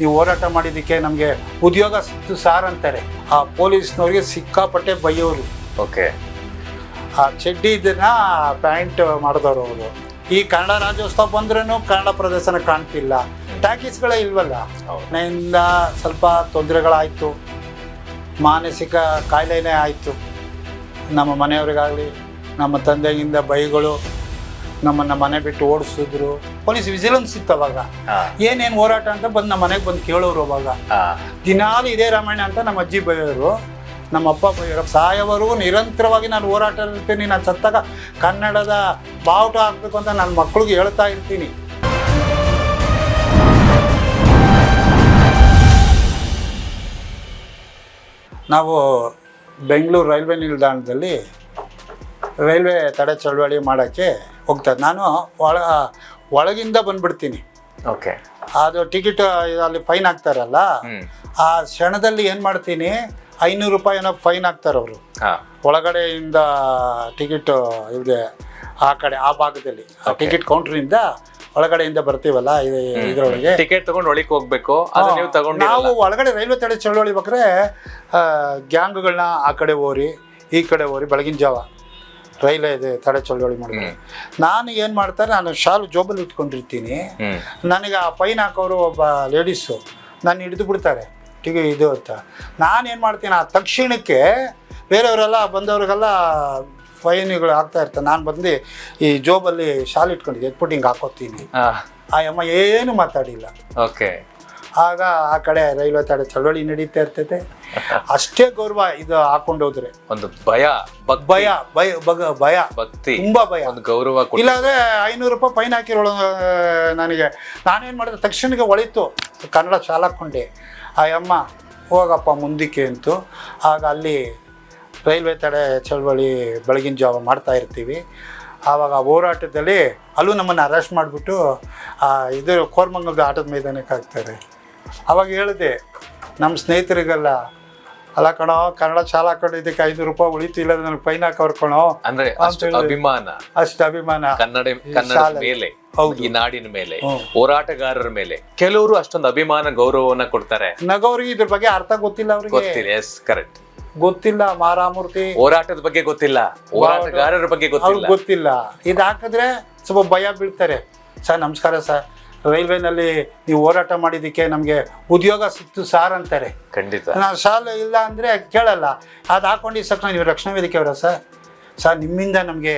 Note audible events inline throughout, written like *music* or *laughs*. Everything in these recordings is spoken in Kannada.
ನೀವು ಹೋರಾಟ ಮಾಡಿದ್ದಕ್ಕೆ ನಮಗೆ ಉದ್ಯೋಗ ಸಿಕ್ತು ಸಾರ್ ಅಂತಾರೆ. ಆ ಪೊಲೀಸ್ನವ್ರಿಗೆ ಸಿಕ್ಕಾಪಟ್ಟೆ ಬೈಯೋರು. ಓಕೆ. ಆ ಚಡ್ಡಿ ಇದನ್ನ ಪ್ಯಾಂಟ್ ಮಾಡಿದವರು ಅವರು. ಈ ಕನ್ನಡ ರಾಜ್ಯೋತ್ಸವ ಬಂದ್ರೂ ಕನ್ನಡ ಪ್ರದರ್ಶನ ಕಾಣ್ತಿಲ್ಲ. ಟ್ಯಾಕೀಸ್ಗಳೇ ಇಲ್ವಲ್ಲ. ಮನೆಯಿಂದ ಸ್ವಲ್ಪ ತೊಂದರೆಗಳಾಯಿತು. ಮಾನಸಿಕ ಕಾಯಿಲೆನೇ ಆಯಿತು. ನಮ್ಮ ಮನೆಯವ್ರಿಗಾಗಲಿ ನಮ್ಮ ತಂದೆಯಿಂದ ಬೈಗಳು ನಮ್ಮನ್ನು ಮನೆ ಬಿಟ್ಟು ಓಡಿಸಿದ್ರು. ಪೊಲೀಸ್ ವಿಜಿಲೆನ್ಸ್ ಇತ್ತು ಅವಾಗ ಏನೇನು ಹೋರಾಟ ಅಂತ ಬಂದು ನಮ್ಮ ಮನೆಗೆ ಬಂದು ಕೇಳೋರು ಅವಾಗ. ದಿನಾಲು ಇದೇ ರಾಮಾಯಣ ಅಂತ ನಮ್ಮ ಅಜ್ಜಿ ಬೈಯೋರು. ನಮ್ಮ ಅಪ್ಪ ಬೈಯೋರು. ಸಾಯವರೆಗೂ ನಿರಂತರವಾಗಿ ನಾನು ಹೋರಾಟ ಇರ್ತೀನಿ ನಾನು ಸತ್ತಾಗ ಕನ್ನಡದ ಬಾವುಟ ಹಾಕ್ಬೇಕು ಅಂತ ನನ್ನ ಮಕ್ಳಿಗೆ ಹೇಳ್ತಾ ಇರ್ತೀನಿ. ನಾವು ಬೆಂಗಳೂರು ರೈಲ್ವೆ ನಿಲ್ದಾಣದಲ್ಲಿ ರೈಲ್ವೆ ತಡೆ ಚಳವಳಿ ಮಾಡೋಕ್ಕೆ ಹೋಗ್ತಾರೆ ನಾನು ಒಳ ಒಳಗಿಂದ ಬಂದ್ಬಿಡ್ತೀನಿ. ಓಕೆ ಅದು ಟಿಕೆಟ್ ಅಲ್ಲಿ ಫೈನ್ ಹಾಕ್ತಾರಲ್ಲ ಆ ಕ್ಷಣದಲ್ಲಿ ಏನು ಮಾಡ್ತೀನಿ ಐನೂರು ರೂಪಾಯಿ ಏನೋ ಫೈನ್ ಹಾಕ್ತಾರೆ ಅವರು. ಒಳಗಡೆಯಿಂದ ಟಿಕೆಟ್ ಇದೆ ಆ ಕಡೆ ಆ ಭಾಗದಲ್ಲಿ. ಟಿಕೆಟ್ ಕೌಂಟ್ರಿಂದ ಒಳಗಡೆಯಿಂದ ಬರ್ತೀವಲ್ಲ ಇದರೊಳಗೆ? ಟಿಕೆಟ್ ತಗೊಂಡು ಒಳಗೆ ಹೋಗ್ಬೇಕು. ನೀವು ತಗೊಂಡು ನಾವು ಒಳಗಡೆ ರೈಲ್ವೆ ತಡೆ ಚಳವಳಿ ಬೇಕ್ರೆ ಗ್ಯಾಂಗ್ಗಳನ್ನ ಆ ಕಡೆ ಓರಿ ಈ ಕಡೆ ಓರಿ ಬೆಳಗಿನ ಜಾವ. ರೈಲ್ವೆ ಇದೆ ತಡೆ ಚಳವಳಿ ಮಾಡಿದ್ರೆ ನಾನು ಏನು ಮಾಡ್ತಾರೆ ನಾನು ಶಾಲು ಜೋಬಲ್ಲಿ ಇಟ್ಕೊಂಡಿರ್ತೀನಿ. ನನಗೆ ಆ ಫೈನ್ ಹಾಕೋರು ಒಬ್ಬ ಲೇಡೀಸು ನಾನು ಹಿಡಿದು ಬಿಡ್ತಾರೆ. ಟಿಗೆ ಇದು ಅಂತ. ನಾನೇನು ಮಾಡ್ತೀನಿ ಆ ತಕ್ಷಣಕ್ಕೆ ಬೇರೆಯವರೆಲ್ಲ ಬಂದವ್ರಿಗೆಲ್ಲ ಫೈನ್ಗಳು ಆಗ್ತಾ ಇರ್ತಾರೆ. ನಾನು ಬಂದು ಈ ಜೋಬಲ್ಲಿ ಶಾಲ್ ಇಟ್ಕೊಂಡಿದ್ದೆ ಎತ್ಬಿಟ್ಟು ಹಿಂಗೆ ಹಾಕೋತೀನಿ. ಆ ಅಮ್ಮ ಏನು ಮಾತಾಡಿಲ್ಲ. ಓಕೆ. ಆಗ ಆ ಕಡೆ ರೈಲ್ವೆ ತಡೆ ಚಳವಳಿ ನಡೀತಾ ಇರ್ತೈತೆ. ಅಷ್ಟೇ ಗೌರವ ಇದು ಹಾಕೊಂಡು ಹೋದ್ರೆ. ಒಂದು ಭಯ ಭಯ ಭಯ ಬಗ ಭಯ. ಭಕ್ತಿ. ತುಂಬಾ ಭಯ. ಒಂದು ಗೌರವ ಇಲ್ಲ ಇಲ್ಲಾಂದ್ರೆ ಐನೂರು ರೂಪಾಯಿ ಫೈನ್ ಹಾಕಿರೋಳು ನನಗೆ. ನಾನೇನು ಮಾಡಿದೆ ತಕ್ಷಣಕ್ಕೆ ಒಳಿತು. ಕನ್ನಡ ಸಾಲ ಕೊಂಡೆ. ಆ ಅಮ್ಮ ಹೋಗಪ್ಪ ಮುಂದಕ್ಕೆ ಅಂತು. ಆಗ ಅಲ್ಲಿ ರೈಲ್ವೆ ತಡೆ ಚಳವಳಿ ಬೆಳಗಿನ ಜಾವ ಮಾಡ್ತಾ ಇರ್ತೀವಿ. ಆವಾಗ ಆ ಹೋರಾಟದಲ್ಲಿ ಅಲ್ಲೂ ನಮ್ಮನ್ನು ಅರೆಸ್ಟ್ ಮಾಡಿಬಿಟ್ಟು ಇದು ಕೋರ್ಮಂಗಲದ ಆಟದ ಮೈದಾನಕ್ಕೆ ಹಾಕ್ತಾರೆ. ಅವಾಗ ಹೇಳಿದೆ ನಮ್ಮ ಸ್ನೇಹಿತರಿಗೆಲ್ಲ ಅಲ್ಲ ಕಣೋ ಕನ್ನಡ ಶಾಲಾ ಹಾಕೊಂಡು ಇದಕ್ಕೆ ಐದು ರೂಪಾಯಿ ಉಳಿತು ಇಲ್ಲ ನನಗೆ ಫೈನ್ ಹಾಕೋರು ಕಣೋ ಅಂದ್ರೆ. ಅಭಿಮಾನ. ಅಷ್ಟು ಅಭಿಮಾನ. ಕನ್ನಡ ಕನ್ನಡ ಮೇಲೆ ಹೌದು. ಈ ನಾಡಿನ ಮೇಲೆ. ಹೋರಾಟಗಾರರ ಮೇಲೆ ಕೆಲವರು ಅಷ್ಟೊಂದು ಅಭಿಮಾನ ಗೌರವವನ್ನ ಕೊಡ್ತಾರೆ. ನಗೌರಿಗೆ ಇದ್ರ ಬಗ್ಗೆ ಅರ್ಥ ಗೊತ್ತಿಲ್ಲ ಅವ್ರಿಗೆ. ಗೊತ್ತಿಲ್ಲ ಎಸ್ ಕರೆಕ್ಟ್ ಗೊತ್ತಿಲ್ಲ ಮಾರಾಮೂರ್ತಿ. ಹೋರಾಟದ ಬಗ್ಗೆ ಗೊತ್ತಿಲ್ಲ ಹೋರಾಟಗಾರರ ಬಗ್ಗೆ ಗೊತ್ತಿಲ್ಲ. ಗೊತ್ತಿಲ್ಲ. ಇದು ಹಾಕಿದ್ರೆ ಸ್ವಲ್ಪ ಭಯ ಬೀಳ್ತಾರೆ. ಸರ್ ನಮಸ್ಕಾರ ಸರ್. ರೈಲ್ವೆನಲ್ಲಿ ನೀವು ಹೋರಾಟ ಮಾಡಿದ್ದಕ್ಕೆ ನಮಗೆ ಉದ್ಯೋಗ ಸಿಕ್ತು ಸಾರ್ ಅಂತಾರೆ. ಖಂಡಿತ. ನಾವು ಸಾಲ ಇಲ್ಲ ಅಂದರೆ ಕೇಳಲ್ಲ. ಅದು ಹಾಕೊಂಡು ಸಕ್ಷಣ ನೀವು ರಕ್ಷಣಾ ವೇದಿಕೆ ಅವರ ಸರ್? ಸರ್ ನಿಮ್ಮಿಂದ ನಮಗೆ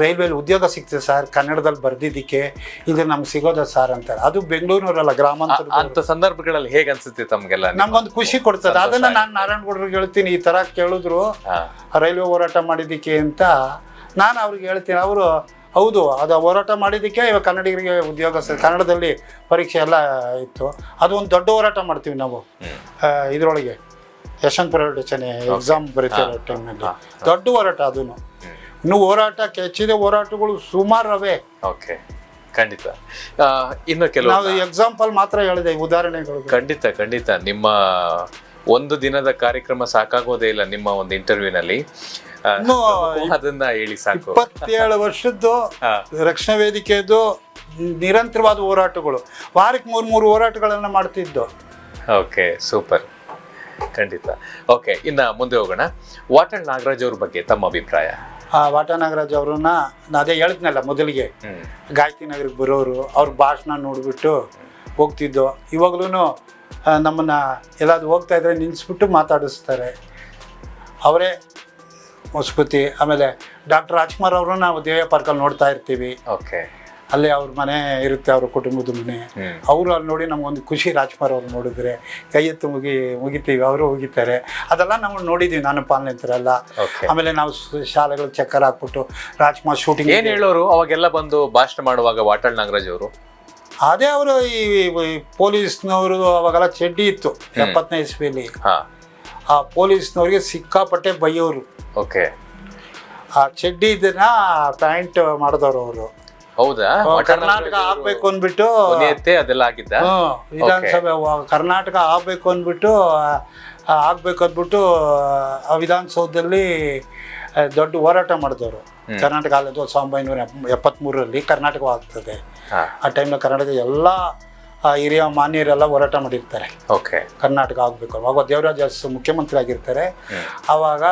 ರೈಲ್ವೇಲಿ ಉದ್ಯೋಗ ಸಿಗ್ತದೆ ಸರ್ ಕನ್ನಡದಲ್ಲಿ ಬರ್ದಿದ್ದಕ್ಕೆ ಇದು ನಮ್ಗೆ ಸಿಗೋದ ಸರ್ ಅಂತಾರೆ. ಅದು ಬೆಂಗಳೂರಿನವರಲ್ಲ ಗ್ರಾಮಾಂತರ ಅಂತ ಸಂದರ್ಭಗಳಲ್ಲಿ ಹೇಗೆ ಅನ್ಸುತ್ತೆ ತಮಗೆಲ್ಲ ನಮ್ಗೊಂದು ಖುಷಿ ಕೊಡ್ತದೆ. ಅದನ್ನು. ನಾನು ನಾರಾಯಣಗೌಡರಿಗೆ ಹೇಳ್ತೀನಿ ಈ ತರ ಕೇಳಿದ್ರು. ರೈಲ್ವೆ ಹೋರಾಟ ಮಾಡಿದ್ದಕ್ಕೆ ಅಂತ ನಾನು ಅವ್ರಿಗೆ ಹೇಳ್ತೀನಿ. ಅವರು ಹೌದು ಅದು ಹೋರಾಟ ಮಾಡಿದ್ದಕ್ಕೆ ಇವಾಗ ಕನ್ನಡಿಗರಿಗೆ ಉದ್ಯೋಗ ಕನ್ನಡದಲ್ಲಿ ಪರೀಕ್ಷೆ ಎಲ್ಲ ಇತ್ತು. ಅದು ಒಂದು ದೊಡ್ಡ ಹೋರಾಟ ಮಾಡ್ತೀವಿ ನಾವು. ಇದರೊಳಗೆ ಆ, ಇದ್ರೊಳಗೆ ಯಶವಂತಪುರ ರಚನೆ ಎಕ್ಸಾಮ್ ಬರೀತಾರೆ ಟೈಮ್ನಲ್ಲಿ ದೊಡ್ಡ ಹೋರಾಟ ಅದೂ. ಇನ್ನು ಹೋರಾಟ ಕೆಚ್ಚಿದ ಹೋರಾಟಗಳು ಸುಮಾರು ಅವೆ ಓಕೆ ಖಂಡಿತ ಇನ್ನು ಕೆಲವು ನಾವು ಎಕ್ಸಾಂಪಲ್ ಮಾತ್ರ ಹೇಳಿದೆ ಉದಾಹರಣೆಗಳು. ಖಂಡಿತ ಖಂಡಿತ. ನಿಮ್ಮ ಒಂದು ದಿನದ ಕಾರ್ಯಕ್ರಮ ಸಾಕಾಗೋದೇ ಇಲ್ಲ ನಿಮ್ಮ ಒಂದು ಇಂಟರ್ವ್ಯೂನಲ್ಲಿ ಇನ್ನು ಅದನ್ನ ಹೇಳಿ ಸಾಕು. ಇಪ್ಪತ್ತೇಳು ವರ್ಷದ್ದು ರಕ್ಷಣಾ ವೇದಿಕೆದು ನಿರಂತರವಾದ ಹೋರಾಟಗಳು. ವಾರಕ್ಕೆ ಮೂರು ಮೂರು ಹೋರಾಟಗಳನ್ನ ಮಾಡ್ತಿದ್ದು. Okay super. ಖಂಡಿತ. ಓಕೆ ಇನ್ನ ಮುಂದೆ ಹೋಗೋಣ. ವಾಟರ್ ನಾಗರಾಜ್ ಅವ್ರ ಬಗ್ಗೆ ತಮ್ಮ ಅಭಿಪ್ರಾಯ. ಆ ವಾಟ ನಾಗರಾಜ್ ಅವ್ರನ್ನ ನಾ ಅದೇ ಹೇಳಿದ್ನಲ್ಲ ಮೊದಲಿಗೆ. ಗಾಯತ್ರಿ ನಗರಕ್ಕೆ ಬರೋರು ಅವ್ರ ಭಾಷಣ ನೋಡಿಬಿಟ್ಟು ಹೋಗ್ತಿದ್ದು. ಇವಾಗ್ಲೂ ನಮ್ಮನ್ನ ಎಲ್ಲಾದ್ರೂ ಹೋಗ್ತಾ ಇದ್ರೆ ನಿಲ್ಲಿಸ್ಬಿಟ್ಟು ಮಾತಾಡಿಸ್ತಾರೆ. ಅವರೇ ಮುಸ್ಕುತಿ ಆಮೇಲೆ ಡಾಕ್ಟರ್ ರಾಜ್ಕುಮಾರ್ ಅವರು ನಾವು ದೇವ ಪಾರ್ಕಲ್ಲಿ ನೋಡ್ತಾ ಇರ್ತೀವಿ. ಓಕೆ. ಅಲ್ಲಿ ಅವ್ರ ಮನೆ ಇರುತ್ತೆ ಅವ್ರ ಕುಟುಂಬದ ಮನೆ. ಅವರು ಅಲ್ಲಿ ನೋಡಿ ನಮ್ಗೊಂದು ಖುಷಿ ರಾಜ್ಕುಮಾರ್ ಅವ್ರು ನೋಡಿದ್ರೆ. ಕೈ ಎತ್ತು ಮುಗಿ ಮುಗಿತೀವಿ ಅವರು ಹೋಗಿತಾರೆ ಅದೆಲ್ಲ ನಾವು ನೋಡಿದ್ದೀವಿ ನಾನು ಪಾಲನೆಂತರೆಲ್ಲ ಓಕೆ. ಆಮೇಲೆ ನಾವು ಶಾಲೆಗಳು ಚಕ್ಕರ್ ಹಾಕ್ಬಿಟ್ಟು ರಾಜ್ಕುಮಾರ್ ಶೂಟಿಂಗ್ ಏನು ಹೇಳೋರು? ಅವಾಗೆಲ್ಲ ಬಂದು ಭಾಷಣ ಮಾಡುವಾಗ ವಾಟಾಳ್ ನಾಗರಾಜ್ ಅವರು? ಅದೇ ಅವರು ಈ ಪೊಲೀಸ್ನವರು ಅವಾಗೆಲ್ಲ ಚಡ್ಡಿ ಇತ್ತು ಎಪ್ಪತ್ತನೇ ಇಸ್ವಿಯಲ್ಲಿ ಹಾ. ಆ ಪೊಲೀಸ್ನವ್ರಿಗೆ ಸಿಕ್ಕಾಪಟ್ಟೆ ಬೈಯೋರು. ಓಕೆ. ಆ ಚಡ್ಡಿ ಇದನ್ನ ಪ್ಯಾಂಟ್ ಮಾಡಿದವರು ಅವರು. ಹೌದಾ? ಕರ್ನಾಟಕ ಆಗ್ಬೇಕು ಅಂದ್ಬಿಟ್ಟು ಅದೆಲ್ಲ ಆಗಿದ್ದ? ವಿಧಾನಸಭೆ ಕರ್ನಾಟಕ ಆಗ್ಬೇಕು ಅಂದ್ಬಿಟ್ಟು ಆಗ್ಬೇಕು ಅಂದ್ಬಿಟ್ಟು ಆ ವಿಧಾನಸೌಧದಲ್ಲಿ ದೊಡ್ಡ ಹೋರಾಟ ಮಾಡಿದವರು. ಕರ್ನಾಟಕ ಅಲ್ಲದು ಸಾವಿರದ ಒಂಬೈನೂರ ಎಪ್ಪತ್ತ್ಮೂರರಲ್ಲಿ ಕರ್ನಾಟಕ ಆಗ್ತದೆ. ಆ ಟೈಮ್ನ ಕರ್ನಾಟಕ ಎಲ್ಲ ಆ ಹಿರಿಯ ಮಾನ್ಯರೆಲ್ಲ ಹೋರಾಟ ಮಾಡಿರ್ತಾರೆ. ಓಕೆ. ಕರ್ನಾಟಕ ಆಗಬೇಕು. ಅವಾಗ ದೇವರಾಜ ಅರಸು ಮುಖ್ಯಮಂತ್ರಿ ಆಗಿರ್ತಾರೆ ಅವಾಗ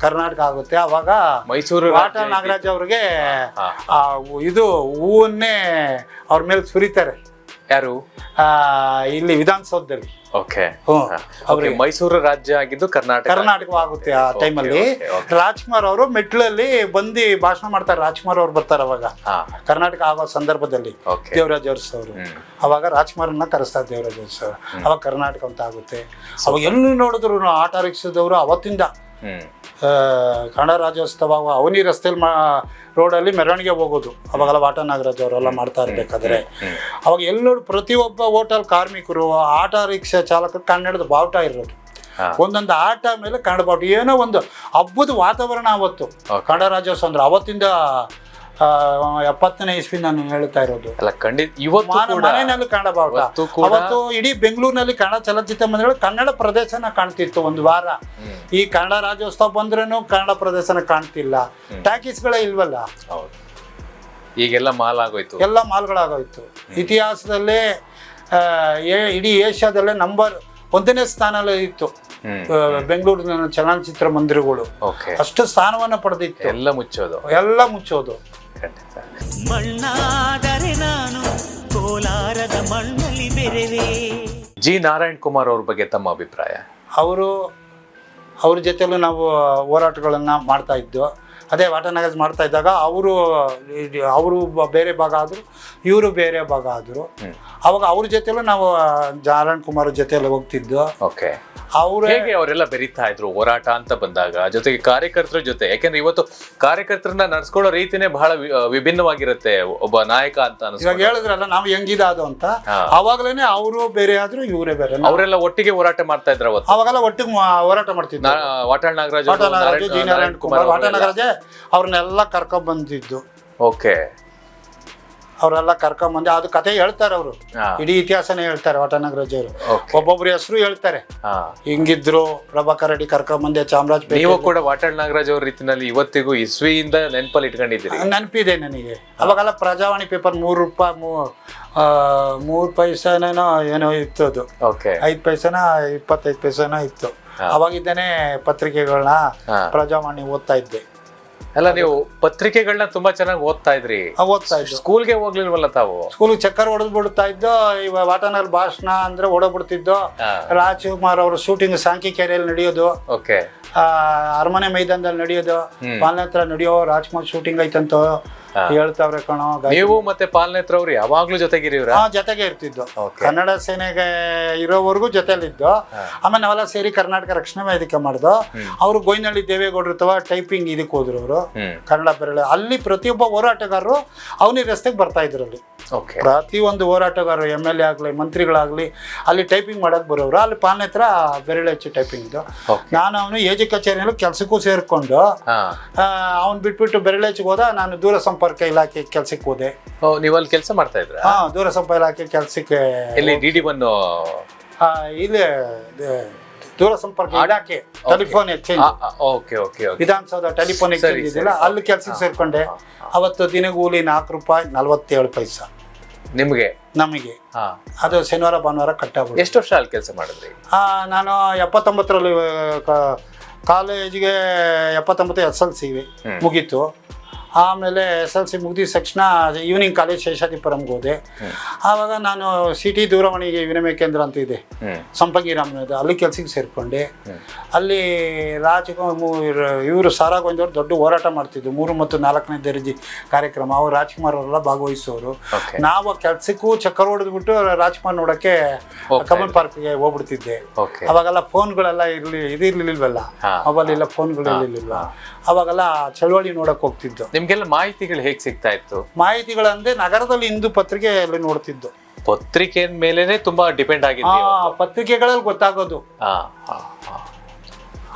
ಕರ್ನಾಟಕ ಆಗುತ್ತೆ. ಅವಾಗ ಮೈಸೂರು ಆಟ ನಾಗರಾಜ್ ಅವ್ರಿಗೆ ಆ ಇದು ಹೂವನ್ನೇ ಅವ್ರ ಮೇಲೆ ಸುರಿತಾರೆ. ಯಾರು? ಆ, ಇಲ್ಲಿ ವಿಧಾನಸೌಧದಲ್ಲಿ. ಓಕೆ ಮೈಸೂರು ರಾಜ್ಯ ಆಗಿದ್ದು ಕರ್ನಾಟಕ. ಕರ್ನಾಟಕ ಆಗುತ್ತೆ ಆ ಟೈಮಲ್ಲಿ ರಾಜ್ಕುಮಾರ್ ಅವರು ಮೆಟ್ಲಲ್ಲಿ ಬಂದು ಭಾಷಣ ಮಾಡ್ತಾರೆ. ರಾಜ್ಕುಮಾರ್ ಅವ್ರು ಬರ್ತಾರೆ ಅವಾಗ. ಕರ್ನಾಟಕ ಆಗೋ ಸಂದರ್ಭದಲ್ಲಿ ದೇವರಾಜ್ ಅರಸು ಅವರು ಅವಾಗ ರಾಜ್ಕುಮಾರನ್ನ ಕರೆಸ್ತಾರೆ ದೇವರಾಜ್ ಅರಸು ಅವರು ಅವಾಗ ಕರ್ನಾಟಕ ಅಂತ ಆಗುತ್ತೆ. ಅವಾಗ ಎಲ್ಲಿ ನೋಡಿದ್ರು ಆಟೋ ರಿಕ್ಷಾದವರು ಅವತ್ತಿಂದ ಕನ್ನಡ ರಾಜ್ಯೋತ್ಸವ ಅವನಿ ರಸ್ತೆಯಲ್ಲಿ ಮಾ ರೋಡಲ್ಲಿ ಮೆರವಣಿಗೆ ಹೋಗೋದು. ಅವಾಗೆಲ್ಲ ವಾಟ ನಾಗರಾಜ್ ಅವರೆಲ್ಲ ಮಾಡ್ತಾ ಇರ್ಬೇಕಾದ್ರೆ. ಅವಾಗ ಎಲ್ಲರೂ ಪ್ರತಿಯೊಬ್ಬ ಹೋಟೆಲ್ ಕಾರ್ಮಿಕರು ಆಟೋ ರಿಕ್ಷಾ ಚಾಲಕರು ಕನ್ನಡದ ಬಾವುಟ ಇರೋದು. ಒಂದೊಂದು ಆಟ ಮೇಲೆ ಕನ್ನಡ ಬಾವುಟ. ಏನೋ ಒಂದು ಹಬ್ಬದ ವಾತಾವರಣ ಅವತ್ತು. ಕನ್ನಡ ರಾಜ್ಯೋತ್ಸವ ಅಂದ್ರೆ ಅವತ್ತಿಂದ ಎಪ್ಪತ್ತನೇ ಇಸ್ವಿ ನಾನು ಹೇಳ್ತಾ ಇರೋದು. ಅಲ್ಲ ಖಂಡಿತ ಇವತ್ತು ಕೂಡ ಮನೆಯಲ್ಲಿ ಕನ್ನಡ ಬಾವುಟ ಇವತ್ತು ಕೂಡ ಅವತ್ತು ಇಡೀ ಬೆಂಗಳೂರಿನಲ್ಲಿ ಕನ್ನಡ ಚಲನಚಿತ್ರ ಮಂದಿರಗಳು ಕನ್ನಡ ಪ್ರದೇಶನ ಕಾಣ್ತಿತ್ತು ಒಂದು ವಾರ. ಈ ಕನ್ನಡ ರಾಜ್ಯೋತ್ಸವ ಬಂದ್ರೂ ಕನ್ನಡ ಪ್ರದೇಶನ ಕಾಣ್ತಿಲ್ಲ. ಟ್ಯಾಕೀಸ್ಗಳೇ ಇಲ್ವಲ್ಲ? ಹೌದು. ಈಗೆಲ್ಲ ಮಾಲ್ ಆಗೋಯ್ತು ಎಲ್ಲ ಮಾಲ್ಗಳಾಗೋಯ್ತು. ಇತಿಹಾಸದಲ್ಲೇ ಆ, ಏ- ಇಡೀ ಏಷ್ಯಾದಲ್ಲೇ ನಂಬರ್ ಒಂದನೇ ಸ್ಥಾನದಲ್ಲಿ ಇತ್ತು. ಹ್ಮ್. ಆ, ಬೆಂಗಳೂರಿನ ಚಲನಚಿತ್ರ ಮಂದಿರಗಳು. ಓಕೆ ಅಷ್ಟು ಸ್ಥಾನವನ್ನ ಪಡೆದಿತ್ತು. ಎಲ್ಲ ಮುಚ್ಚೋದು. ಎಲ್ಲ ಮುಚ್ಚೋದು. ಖಂಡಿತ. ಮಣ್ಣಾದರೆ ನಾನು ಕೋಲಾರದ ಮಣ್ಣಲ್ಲಿ ಬೆರೆವೆ. ಜಿ ನಾರಾಯಣ್ ಕುಮಾರ್ ಅವ್ರ ಬಗ್ಗೆ ತಮ್ಮ ಅಭಿಪ್ರಾಯ? ಅವರು ಅವ್ರ ಜೊತೆಲೂ ನಾವು ಹೋರಾಟಗಳನ್ನು ಮಾಡ್ತಾ ಇದ್ದು ಅದೇ ವಾಟನಗರ್ ಮಾಡ್ತಾ ಇದ್ದಾಗ ಅವರು ಅವರು ಬೇರೆ ಭಾಗ ಆದರು ಇವರು ಬೇರೆ ಭಾಗ ಆದರು. ಅವಾಗ ಅವ್ರ ಜೊತೆಲೂ ನಾವು ನಾರಾಯಣ್ ಕುಮಾರ್ ಜೊತೆಯಲ್ಲಿ ಹೋಗ್ತಿದ್ದು. ಓಕೆ. ಅವರು ಹೇಗೆ ಅವರೆಲ್ಲ ಬೆರೀತಾ ಇದ್ರು ಹೋರಾಟ ಅಂತ ಬಂದಾಗ? ಜೊತೆಗೆ ಕಾರ್ಯಕರ್ತರ ಜೊತೆ ಯಾಕೆಂದ್ರೆ ಇವತ್ತು ಕಾರ್ಯಕರ್ತರನ್ನ ನಡ್ಸ್ಕೊಳ್ಳೋ ರೀತಿನೇ ಬಹಳ ವಿಭಿನ್ನವಾಗಿರುತ್ತೆ ಒಬ್ಬ ನಾಯಕ ಅಂತ ಇವಾಗ ಹೇಳಿದ್ರಲ್ಲ ನಾವು ಹೆಂಗಿದಾದು ಅಂತ? ಅವಾಗ್ಲೇನೆ ಅವಾಗಲೇ ಅವರು ಬೇರೆ ಆದ್ರು ಇವರೇ ಬೇರೆ ಅವರೆಲ್ಲ ಒಟ್ಟಿಗೆ ಹೋರಾಟ ಮಾಡ್ತಾ ಇದ್ರ ಅವತ್ತು? ಅವಾಗೆಲ್ಲ ಒಟ್ಟಿಗೆ ಹೋರಾಟ ಮಾಡ್ತಿದ್ರು. ವಾಟಾಳ್ ನಾಗರಾಜ್ ವಾಟಾಳ್ ನಾಗರಾಜ್ ಅವ್ರನ್ನೆಲ್ಲ ಕರ್ಕೊಂಡ್ ಬಂದಿದ್ದು. ಓಕೆ. ಅವರೆಲ್ಲ ಕರ್ಕೊಂಬಂದು ಅದು ಕತೆ ಹೇಳ್ತಾರೆ ಅವರು. ಇಡೀ ಇತಿಹಾಸನೇ ಹೇಳ್ತಾರೆ ವಾಟನಗರ ಅವರು ಒಬ್ಬೊಬ್ರು ಹೆಸರು ಹೇಳ್ತಾರೆ. ಹಿಂಗಿದ್ರು ಪ್ರಭಾಕರ್ ರೆಡ್ಡಿ ಕರ್ಕೊಂಬಂದೆ ಚಾಮರಾಜ್ ನೀವು ಕೂಡ ವಾಟಾಳ್ ನಾಗರಾಜ್ ಅವ್ರ ರೀತಿನಲ್ಲಿ ಇವತ್ತಿಗೂ ಇಸ್ವಿಯಿಂದ ನೆನಪಲ್ಲಿ ಇಟ್ಕೊಂಡಿದ್ದೀರಿ. ನೆನಪಿದೆ ನನಗೆ. ಅವಾಗೆಲ್ಲ ಪ್ರಜಾವಾಣಿ ಪೇಪರ್ ಮೂರು ರೂಪಾಯಿ ಮೂರು ಪೈಸಾನೇನೋ ಏನೋ ಇತ್ತು ಅದು. ಐದ್ ಪೈಸೆನ ಇಪ್ಪತ್ತೈದು ಪೈಸೆನ ಇತ್ತು. ಅವಾಗಿದ್ದೇನೆ ಪತ್ರಿಕೆಗಳನ್ನ ಪ್ರಜಾವಾಣಿ ಓದ್ತಾ ಇದ್ದೆ. ಅಲ್ಲ ನೀವು ಪತ್ರಿಕೆಗಳನ್ನ ತುಂಬಾ ಚೆನ್ನಾಗಿ ಓದ್ತಾ ಇದ್ರಿ. ಓದ್ತಾ ಇದ್ದೆ. ಸ್ಕೂಲ್ಗೆ ಹೋಗ್ಲಿಲ್ವಲ್ಲ ತಾವು? ಸ್ಕೂಲಿಗೆ ಚಕ್ಕರ್ ಹೊಡೆದು ಬಿಡ್ತಾ ಇದ್ದೋ ಇವ ವಾಟನಲ್ ಭಾಷಣ ಅಂದ್ರೆ ಓಡೋಗ್ಬಿಡ್ತಿದ್ದೋ ಹಾ. ರಾಜ್ಕುಮಾರ್ ಅವ್ರ ಶೂಟಿಂಗ್ ಸಾಂಕಿ ಕೆರೆಯಲ್ಲಿ ನಡೆಯೋದು. ಓಕೆ ಅರಮನೆ ಮೈದಾನದಲ್ಲಿ ನಡೆಯೋದು ಪಾಲನೆತ್ರ ಪಾಲನೆ ಹತ್ರ ನಡೆಯೋ ರಾಜ್ಕುಮಾರ್ ಶೂಟಿಂಗ್ ಐತಂತ. ಹೇಳ್ತಾವ್ರೆ ಕಣೋ ನೀವು ಮತ್ತೆ ಪಾಲನೇತ್ರ ಅವ್ರು ಯಾವಾಗ್ಲೂ ಜೊತೆಗೆ ಹಾ ಜೊತೆಗೆ ಇರ್ತಿದ್ದು. ಕನ್ನಡ ಸೇನೆಗೆ ಇರೋವರೆಗೂ ಜೊತೆಲಿದ್ದು. ಆಮೇಲೆ ನಾವೆಲ್ಲ ಸೇರಿ ಕರ್ನಾಟಕ ರಕ್ಷಣಾ ವೇದಿಕೆ ಮಾಡ್ದು. ಅವರು ಗೋಯ್ನಹಳ್ಳಿ ದೇವೇಗೌಡರು ಅಥವಾ ಟೈಪಿಂಗ್ ಇದಕ್ಕೆ ಹೋದ್ರು ಅವರು. ಕನ್ನಡ ಬೆರಳು. ಅಲ್ಲಿ ಪ್ರತಿಯೊಬ್ಬ ಹೋರಾಟಗಾರರು ಅವನಿ ರಸ್ತೆಗೆ ಬರ್ತಾ ಇದ್ರು ಅಲ್ಲಿ. ಪ್ರತಿಯೊಂದು ಹೋರಾಟಗಾರರು ಎಂ ಎಲ್ ಎ ಆಗಲಿ ಮಂತ್ರಿಗಳಾಗಲಿ ಅಲ್ಲಿ ಟೈಪಿಂಗ್ ಮಾಡಕ್ ಬರೋರು ಅಲ್ಲಿ ಪಾಲನೆ ಹತ್ರ ಬೆರಳು ಹಚ್ಚಿ ಟೈಪಿಂಗ್ ಇದ್ದು. ನಾನು ಅವನು ಎಜಿ ಕಚೇರಿಯಲ್ಲಿ ಕೆಲಸಕ್ಕೂ ಸೇರಿಕೊಂಡು ಅವ್ನು ಬಿಟ್ಬಿಟ್ಟು ಬೆರಳೆಚ್ಚಿಗೆ ಹೋದ ನಾನು ದೂರ ಸಂಪರ್ಕ ಇಲಾಖೆ ಕೆಲ್ಸಕ್ಕೆ ಹೋದೆ. ನೀವು ಅಲ್ಲಿ ಕೆಲಸ ಮಾಡ್ತಾ ಇದ್ರ? ಹಾ ದೂರ ಸಂಪರ್ಕ ಇಲಾಖೆ ಕೆಲಸಕ್ಕೆ ಇಲ್ಲಿ ಡಿ ಡಿ ಬಂದು ಇಲ್ಲಿ ದೂರ ಸಂಪರ್ಕ ಇಲಾಖೆ telephone exchange. Okay okay Vidhana Soudha telephone exchange ಇದೆಯಲ್ಲ ಅಲ್ಲಿ ಕೆಲಸಕ್ಕೆ ಸೇರ್ಕೊಂಡೆ. ಅವತ್ತು ದಿನಗೂಲಿ ನಾಲ್ಕು ರೂಪಾಯಿ ನಲ್ವತ್ತೇಳು ಪೈಸಾ. ನಿಮಗೆ? ನಮಗೆ. ಅದು ಶನಿವಾರ ಭಾನುವಾರ ಕಟ್ಟಾಗ ಎಷ್ಟು ವರ್ಷ ಅಲ್ಲಿ ಕೆಲಸ ಮಾಡಿದ್ರಿ? ಆ, ನಾನು ಎಪ್ಪತ್ತೊಂಬತ್ತರಲ್ಲಿ ಕಾಲೇಜಿಗೆ ಎಪ್ಪತ್ತೊಂಬತ್ತು ಎಸ್ ಎಲ್ ಸಿ. ಮುಗೀತು ಆಮೇಲೆ ಎಸ್ ಎಲ್ ಸಿ ಮುಗಿದ ತಕ್ಷಣ ಈವ್ನಿಂಗ್ ಕಾಲೇಜ್ ಶೇಷಾದಿಪುರಂಗೆ ಹೋದೆ. ಆವಾಗ ನಾನು ಸಿಟಿ ದೂರವಾಣಿಗೆ ವಿನಿಮಯ ಕೇಂದ್ರ ಅಂತ ಇದೆ. ಹ್ಮ್. ಸಂಪಂಗಿ ರಾಮನದ ಅಲ್ಲಿ ಕೆಲ್ಸಕ್ಕೆ ಸೇರಿಕೊಂಡೆ. ಅಲ್ಲಿ ರಾಜ್ಕುಮಾರ್ ಇವರು ಸಾರಾ ಗೋವಿಂದವ್ರು ದೊಡ್ಡ ಹೋರಾಟ ಮಾಡ್ತಿದ್ರು. ಮೂರು ಮತ್ತು ನಾಲ್ಕನೇ ದರ್ಜೆ ಕಾರ್ಯಕ್ರಮ. ಅವರು ರಾಜ್ಕುಮಾರ್ ಅವರೆಲ್ಲ ಭಾಗವಹಿಸೋರು. ನಾವು ಕೆಲಸಕ್ಕೂ ಚಕ್ಕರ್ ಹೊಡೆದ್ಬಿಟ್ಟು ರಾಜ್ಕುಮಾರ್ ನೋಡಕ್ಕೆ ಕಮಲ್ ಪಾರ್ಕ್ಗೆ ಹೋಗ್ಬಿಡ್ತಿದ್ದೆ. ಅವಾಗೆಲ್ಲ ಫೋನ್ಗಳೆಲ್ಲ ಇರಲಿ ಇದಿರ್ಲಿಲ್ವಲ್ಲ. ಮೊಬೈಲ್ ಇಲ್ಲ ಫೋನ್ಗಳು ಇರಲಿಲ್ಲ ಅವಾಗೆಲ್ಲ ಚಳವಳಿ ನೋಡಕ್ಕೆ ಹೋಗ್ತಿದ್ದು. ನಿಮ್ಗೆಲ್ಲ ಮಾಹಿತಿಗಳು ಹೇಗೆ ಸಿಗ್ತಾ ಇತ್ತು? ಮಾಹಿತಿಗಳಂದ್ರೆ ನಗರದಲ್ಲಿ ಹಿಂದೂ ಪತ್ರಿಕೆಯಲ್ಲಿ ನೋಡ್ತಿದ್ದು. ಪತ್ರಿಕೆ ಮೇಲೆನೆ ತುಂಬಾ ಡಿಪೆಂಡ್ ಆ ಪತ್ರಿಕೆಗಳಲ್ಲಿ ಗೊತ್ತಾಗೋದು.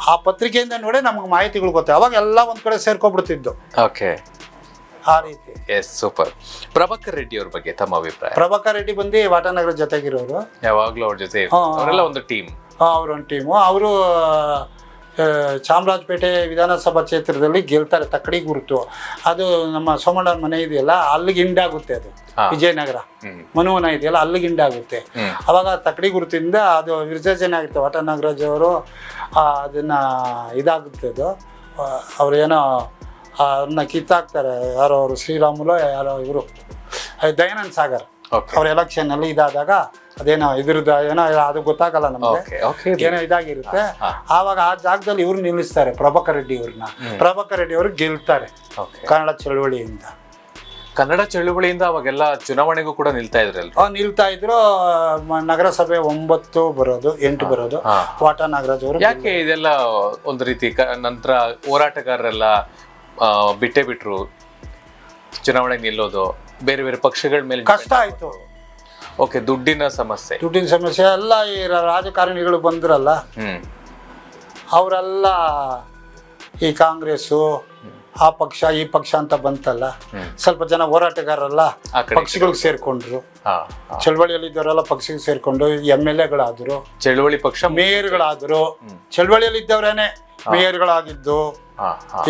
ಆ ಪತ್ರಿಕೆಯಿಂದ ನೋಡಿ ನಮ್ಗೆ ಮಾಹಿತಿಗಳು ಗೊತ್ತಾಗ ಅವಾಗ ಎಲ್ಲ ಒಂದ್ ಕಡೆ ಸೇರ್ಕೊಬಿಡ್ತಿದ್ದು. ಓಕೆ. ಆ ರೀತಿ. Yes super. ಪ್ರಭಾಕರ್ ರೆಡ್ಡಿ ಅವ್ರ ಬಗ್ಗೆ ತಮ್ಮ ಅಭಿಪ್ರಾಯ? ಪ್ರಭಾಕರ್ ರೆಡ್ಡಿ ಬಂದು ವಾಟಾನಗರ ಜೊತೆಗಿರೋರು. ಯಾವಾಗ್ಲೂ ಅವ್ರ ಜೊತೆ ಹಾ. ಅವರೆಲ್ಲ ಒಂದು ಟೀಮ್. ಅವ್ರ ಒಂದು ಟೀಮು. ಅವರು ಚಾಮರಾಜಪೇಟೆ ವಿಧಾನಸಭಾ ಕ್ಷೇತ್ರದಲ್ಲಿ ಗೆಲ್ತಾರೆ ತಕ್ಕಡಿ ಗುರುತು. ಅದು ನಮ್ಮ ಸೋಮಣ್ಣವ್ರ ಮನೆ ಇದೆಯಲ್ಲ ಅಲ್ಲಿಗೆ ಹಿಂಡಾಗುತ್ತೆ ಅದು. ವಿಜಯನಗರ. ಮನುವನ ಇದೆಯಲ್ಲ ಅಲ್ಲಿಗೆ ಹಿಂಡಾಗುತ್ತೆ. ಅವಾಗ ತಕ್ಕಡಿ ಗುರುತಿಂದ ಅದು ವಿಸರ್ಜನೆ ಆಗುತ್ತೆ ವಟ ನಾಗರಾಜ್ ಅವರು ಅದನ್ನ ಇದಾಗುತ್ತೆ ಅದು. ಅವ್ರೇನೋ ಅವ್ರು ಏನೋ ಅವ್ರನ್ನ ಕಿತ್ತಾಕ್ತಾರೆ. ಯಾರೋ ಅವರು ಶ್ರೀರಾಮುಲು ಯಾರೋ ಇವರು. ದಯಾನಂದ್ ಸಾಗರ್. ಅವ್ರ ಎಲೆಕ್ಷನ್ ಅಲ್ಲಿ ಇದಾದಾಗ ಅದೇನೋ ಇದ್ರದ್ದು ಏನೋ ಅದು ಗೊತ್ತಾಗಲ್ಲ ನಮಗೆ. ಏನೋ ಇದಾಗಿರುತ್ತೆ. ಆವಾಗ ಆ ಜಾಗದಲ್ಲಿ ಇವ್ರು ನಿಲ್ಲಿಸ್ತಾರೆ ಪ್ರಭಾಕರ್ ರೆಡ್ಡಿ ಇವ್ರನ್ನ. ಪ್ರಭಾಕರ್ ರೆಡ್ಡಿ ಅವರು ಗೆಲ್ತಾರೆ. ಕನ್ನಡ ಚಳವಳಿಯಿಂದ. ಕನ್ನಡ ಚಳುವಳಿಯಿಂದ ಅವಾಗೆಲ್ಲ ಚುನಾವಣೆಗೂ ಕೂಡ ನಿಲ್ತಾ ಇದ್ರಲ್ಲ ನಿಲ್ತಾ ಇದ್ರು. ನಗರಸಭೆ ಒಂಬತ್ತು ಬರೋದು ಎಂಟು ಬರೋದು. ವಾಟ ನಾಗರಾಜ್ ಅವರು ಯಾಕೆ ಇದೆಲ್ಲ ಒಂದು ರೀತಿ ನಂತರ ಹೋರಾಟಗಾರರೆಲ್ಲ ಬಿಟ್ಟೇ ಬಿಟ್ರು ಚುನಾವಣೆ ನಿಲ್ಲೋದು ಬೇರೆ ಬೇರೆ ಪಕ್ಷಗಳ ಮೇಲೆ ಕಷ್ಟ ಆಯ್ತು. ಓಕೆ ದುಡ್ಡಿನ ಸಮಸ್ಯೆ. ದುಡ್ಡಿನ ಸಮಸ್ಯೆ ಎಲ್ಲ ಈ ರಾಜಕಾರಣಿಗಳು ಬಂದ್ರಲ್ಲ ಅವರೆಲ್ಲ ಈ ಕಾಂಗ್ರೆಸ್ಸು ಆ ಪಕ್ಷ ಈ ಪಕ್ಷ ಅಂತ ಬಂತಲ್ಲ ಸ್ವಲ್ಪ ಜನ ಹೋರಾಟಗಾರರಲ್ಲ ಪಕ್ಷಗಳಿಗೆ ಸೇರ್ಕೊಂಡ್ರು. ಚಳವಳಿಯಲ್ಲಿ ಇದ್ದವರೆಲ್ಲ ಪಕ್ಷಕ್ಕೆ ಸೇರ್ಕೊಂಡು ಎಂ ಎಲ್ ಎಗಳಾದ್ರು ಚಳುವಳಿ ಪಕ್ಷ ಮೇಯರ್ಗಳಾದ್ರು ಚಳವಳಿಯಲ್ಲಿ ಇದ್ದವರೇನೆ ಮೇಯರ್ಗಳಾಗಿದ್ದು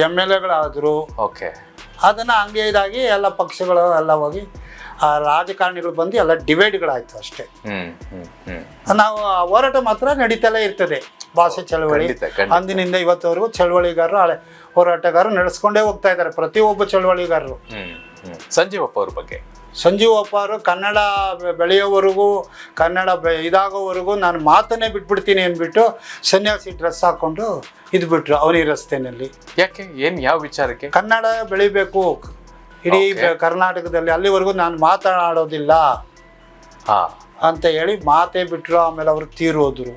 ಎಂ ಎಲ್ ಎಗಳಾದ್ರು ಓಕೆ ಅದನ್ನ ಹಂಗೆ ಇದಾಗಿ ಎಲ್ಲ ಪಕ್ಷಗಳು ಎಲ್ಲ ಹೋಗಿ ಆ ರಾಜಕಾರಣಿಗಳು ಬಂದು ಎಲ್ಲ ಡಿವೈಡ್ಗಳಾಯ್ತು ಅಷ್ಟೇ. ನಾವು ಹೋರಾಟ ಮಾತ್ರ ನಡೀತಲೇ ಇರ್ತದೆ. ಭಾಷೆ ಚಳವಳಿ. ಅಂದಿನಿಂದ ಇವತ್ತವರೆಗೂ ಚಳವಳಿಗಾರರು ಹಳೆ ಹೋರಾಟಗಾರರು ನಡೆಸ್ಕೊಂಡೇ ಹೋಗ್ತಾ ಇದ್ದಾರೆ. ಪ್ರತಿಯೊಬ್ಬ ಚಳವಳಿಗಾರರು. ಸಂಜೀವಪ್ಪ ಅವ್ರ ಬಗ್ಗೆ. ಸಂಜೀವಪ್ಪ ಅವರು ಕನ್ನಡ ಬೆಳೆಯೋವರೆಗೂ ಕನ್ನಡ ಇದಾಗೋವರೆಗೂ ನಾನು ಮಾತನ್ನೇ ಬಿಟ್ಬಿಡ್ತೀನಿ ಅಂದ್ಬಿಟ್ಟು ಸನ್ಯಾಸಿ ಡ್ರೆಸ್ ಹಾಕೊಂಡು ಇದ್ಬಿಟ್ರು ಅವನಿ ರಸ್ತೆನಲ್ಲಿ. ಯಾಕೆ? ಏನು ಯಾವ ವಿಚಾರಕ್ಕೆ? ಕನ್ನಡ ಬೆಳಿಬೇಕು. ಇಡೀ ಕರ್ನಾಟಕದಲ್ಲಿ ಅಲ್ಲಿವರೆಗೂ ನಾನು ಮಾತನಾಡೋದಿಲ್ಲ. ಅಂತ ಹೇಳಿ ಮಾತೇ ಬಿಟ್ಟರು ಆಮೇಲೆ ಅವರು ತೀರೋದ್ರು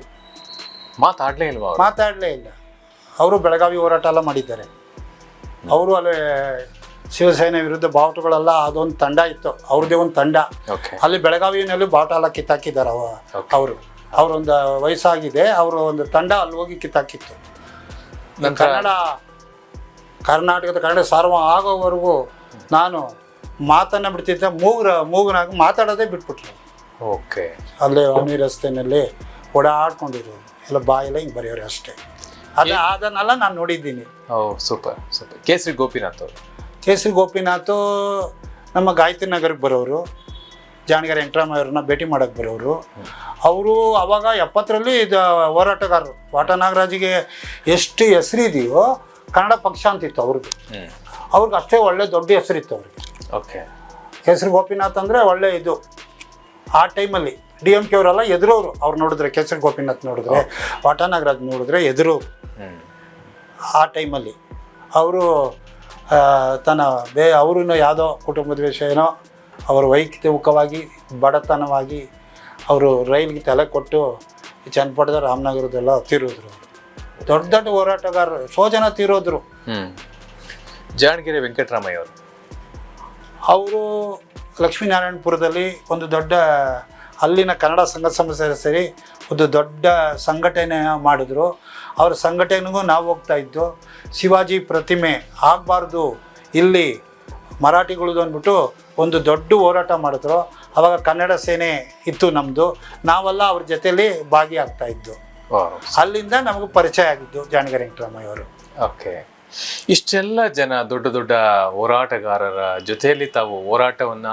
ಮಾತಾಡಲೇ ಇಲ್ವಾ ಮಾತಾಡಲೇ ಇಲ್ಲ. ಅವರು ಬೆಳಗಾವಿ ಹೋರಾಟ ಎಲ್ಲ ಮಾಡಿದ್ದಾರೆ. ಅವರು ಅಲ್ಲಿ ಶಿವಸೇನೆ ವಿರುದ್ಧ ಬಾವುಟಗಳೆಲ್ಲ ಅದೊಂದು ತಂಡ ಇತ್ತು. ಅವ್ರದ್ದೇ ಒಂದು ತಂಡ. ಅಲ್ಲಿ ಬೆಳಗಾವಿನಲ್ಲಿ ಬಾವುಟ ಎಲ್ಲ ಕಿತ್ತಾಕಿದ್ದಾರೆ ಅವ ಅವರು. ಅವರೊಂದು ವಯಸ್ಸಾಗಿದೆ ಅವರು ಒಂದು ತಂಡ ಅಲ್ಲಿ ಹೋಗಿ ಕಿತ್ತಾಕಿತ್ತು. ಕನ್ನಡ ಕರ್ನಾಟಕದ ಕನ್ನಡ ಸಾರ್ವ ಆಗೋವರೆಗೂ ನಾನು ಮಾತನ್ನ ಬಿಡ್ತಿದ್ದೆ ಮೂಗ್ರ ಮೂಗನಾಗ ಮಾತಾಡೋದೇ ಬಿಟ್ಬಿಟ್ರು ಓಕೆ. ಅಲ್ಲೇ ಅವನಿ ರಸ್ತೆನಲ್ಲಿ ಓಡಾಡ್ಕೊಂಡಿದ್ರು. ಎಲ್ಲ ಬಾಯಿಲ್ಲ ಹಿಂಗೆ ಬರೆಯೋರು ಅಷ್ಟೇ. ಅದು ಅದನ್ನೆಲ್ಲ ನಾನು ನೋಡಿದ್ದೀನಿ. ಓ ಸೂಪರ್ ಸೂಪರ್. ಕೇಸರಿ ಗೋಪಿನಾಥ್ ಅವರು. ಕೇಸರಿ ಗೋಪಿನಾಥ್ ನಮ್ಮ ಗಾಯತ್ರಿ ನಗರಕ್ಕೆ ಬರೋರು. ಜಾನಗರ್ ವೆಂಕಟರಾಮಯ್ಯ ಅವ್ರನ್ನ ಭೇಟಿ ಮಾಡೋಕ್ಕೆ ಬರೋರು. ಅವರು ಅವಾಗ ಎಪ್ಪತ್ತರಲ್ಲಿ ಇದು ಹೋರಾಟಗಾರರು. ವಾಟ ನಾಗರಾಜಿಗೆ ಎಷ್ಟು ಹೆಸರಿದೆಯೋ ಕನ್ನಡ ಪಕ್ಷ ಅಂತಿತ್ತು ಅವ್ರದ್ದು. ಅವ್ರಿಗೆ ಅಷ್ಟೇ ಒಳ್ಳೆ ದೊಡ್ಡ ಹೆಸರಿತ್ತು ಅವ್ರಿಗೆ. ಓಕೆ. ಕೇಸರಿ ಗೋಪಿನಾಥ್ ಅಂದರೆ ಒಳ್ಳೆ ಇದು. ಆ ಟೈಮಲ್ಲಿ ಡಿ ಎಂ ಕೆ ಅವರೆಲ್ಲ ಎದುರೋರು ಅವ್ರು ನೋಡಿದ್ರೆ ಕೇಸರಿ ಗೋಪಿನಾಥ್ ನೋಡಿದ್ರೆ ವಾಟ ನಾಗರಾಜ್ ನೋಡಿದ್ರೆ ಎದುರು ಆ ಟೈಮಲ್ಲಿ ಅವರು ತನ್ನ ಬೇ ಅವ್ರೂ ಯಾವುದೋ ಕುಟುಂಬದ ವಿಷಯನೋ ಅವರ ವೈಯಕ್ತಿಕವಾಗಿ ಬಡತನವಾಗಿ ಅವರು ರೈಲ್ಗೆ ತಲೆ ಕೊಟ್ಟು ಚನ್ನಪಟ್ಟದ ರಾಮನಗರದೆಲ್ಲ ತೀರೋದ್ರು. ದೊಡ್ಡ ದೊಡ್ಡ ಹೋರಾಟಗಾರರು ಸೋ ಜನ ತೀರೋದ್ರು ಜಾಣಗೆರೆ ವೆಂಕಟರಾಮಯ್ಯ ಅವರು ಅವರು ಲಕ್ಷ್ಮೀನಾರಾಯಣಪುರದಲ್ಲಿ ಒಂದು ದೊಡ್ಡ ಅಲ್ಲಿನ ಕನ್ನಡ ಸಂಘ ಸಂಸ್ಥೆ ಸೇರಿ ಒಂದು ದೊಡ್ಡ ಸಂಘಟನೆ ಮಾಡಿದ್ರು. ಅವ್ರ ಸಂಘಟನೆಗೂ ನಾವು ಹೋಗ್ತಾ ಇದ್ದು ಶಿವಾಜಿ ಪ್ರತಿಮೆ ಆಗಬಾರ್ದು ಇಲ್ಲಿ ಮರಾಠಿಗಳದ್ದು ಅಂದ್ಬಿಟ್ಟು ಒಂದು ದೊಡ್ಡ ಹೋರಾಟ ಮಾಡಿದ್ರು. ಅವಾಗ ಕನ್ನಡ ಸೇನೆ ಇತ್ತು ನಮ್ಮದು ನಾವೆಲ್ಲ ಅವ್ರ ಜೊತೆಯಲ್ಲಿ ಭಾಗಿಯಾಗ್ತಾ ಇದ್ದು. ಅಲ್ಲಿಂದ ನಮಗೆ ಪರಿಚಯ ಆಗಿದ್ದು ಜಾನಗರಿ ವೆಂಕಟರಾಮಯ್ಯ ಅವರು ಓಕೆ. ಇಷ್ಟೆಲ್ಲ ಜನ ದೊಡ್ಡ ದೊಡ್ಡ ಹೋರಾಟಗಾರರ ಜೊತೆಯಲ್ಲಿ ತಾವು ಹೋರಾಟವನ್ನ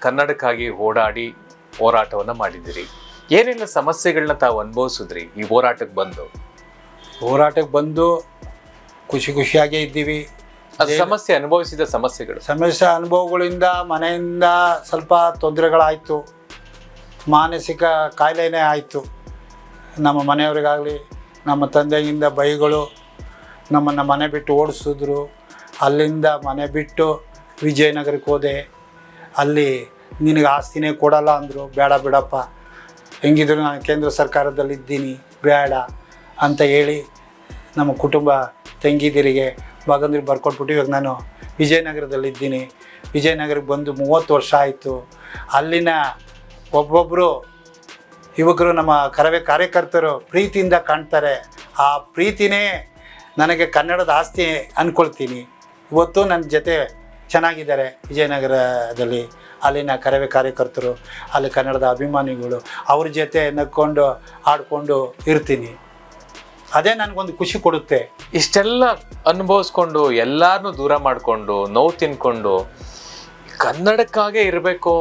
ಕನ್ನಡಕ್ಕಾಗಿ ಓಡಾಡಿ ಹೋರಾಟವನ್ನ ಮಾಡಿದಿರಿ ಏನೆಲ್ಲ ಸಮಸ್ಯೆಗಳನ್ನ ತಾವು ಅನುಭವಿಸಿದ್ರಿ ಈ ಹೋರಾಟಕ್ಕೆ ಬಂದು? ಹೋರಾಟಕ್ಕೆ ಬಂದು ಖುಷಿ ಖುಷಿಯಾಗೇ ಇದ್ದೀವಿ. ಸಮಸ್ಯೆ ಅನುಭವಿಸಿದ ಸಮಸ್ಯೆಗಳು? ಸಮಸ್ಯೆ ಅನುಭವಗಳಿಂದ ಮನೆಯಿಂದ ಸ್ವಲ್ಪ ತೊಂದರೆಗಳಾಯಿತು. ಮಾನಸಿಕ ಕಾಯಿಲೆನೇ ಆಯಿತು. ನಮ್ಮ ಮನೆಯವರಿಗಾಗಲಿ, ನಮ್ಮ ತಂದೆಯಿಂದ ಬೈಗಳು ನಮ್ಮನ್ನು ಮನೆ ಬಿಟ್ಟು ಓಡಿಸಿದ್ರು. ಅಲ್ಲಿಂದ ಮನೆ ಬಿಟ್ಟು ವಿಜಯನಗರಕ್ಕೆ ಹೋದೆ. ಅಲ್ಲಿ ನಿನಗೆ ಆಸ್ತಿನೇ ಕೊಡಲ್ಲ ಅಂದರು. ಬೇಡ ಬಿಡಪ್ಪ. ಹೆಂಗಿದ್ರು ನಾನು ಕೇಂದ್ರ ಸರ್ಕಾರದಲ್ಲಿ ಇದ್ದೀನಿ ಬೇಡ ಅಂತ ಹೇಳಿ ನಮ್ಮ ಕುಟುಂಬ ತಂಗಿದಿರಿಗೆ, ಮಗಂದ್ರಿಗೆ ಬರ್ಕೊಟ್ಬಿಟ್ಟು ಇವಾಗ ನಾನು ವಿಜಯನಗರದಲ್ಲಿದ್ದೀನಿ. ವಿಜಯನಗರಕ್ಕೆ ಬಂದು ಮೂವತ್ತು ವರ್ಷ ಆಯಿತು. ಅಲ್ಲಿನ ಒಬ್ಬೊಬ್ಬರು ಯುವಕರು ನಮ್ಮ ಕರವೇ ಕಾರ್ಯಕರ್ತರು ಪ್ರೀತಿಯಿಂದ ಕಾಣ್ತಾರೆ. ಆ ಪ್ರೀತಿನೇ ನನಗೆ ಕನ್ನಡದ ಆಸ್ತಿ ಅಂದ್ಕೊಳ್ತೀನಿ ಇವತ್ತು ನನ್ನ ಜೊತೆ ಚೆನ್ನಾಗಿದ್ದಾರೆ ವಿಜಯನಗರದಲ್ಲಿ. ಅಲ್ಲಿನ ಕರವೇ ಕಾರ್ಯಕರ್ತರು, ಅಲ್ಲಿ ಕನ್ನಡದ ಅಭಿಮಾನಿಗಳು, ಅವ್ರ ಜೊತೆ ನಕ್ಕೊಂಡು ಆಡಿಕೊಂಡು ಇರ್ತೀನಿ. ಅದೇ ನನಗೊಂದು ಖುಷಿ ಕೊಡುತ್ತೆ. ಇಷ್ಟೆಲ್ಲ ಅನುಭವಿಸ್ಕೊಂಡು ಎಲ್ಲಾರನ್ನು ದೂರ ಮಾಡಿಕೊಂಡು, ನೋವು ತಿನ್ಕೊಂಡು, ಕನ್ನಡಕ್ಕಾಗೇ ಇರಬೇಕು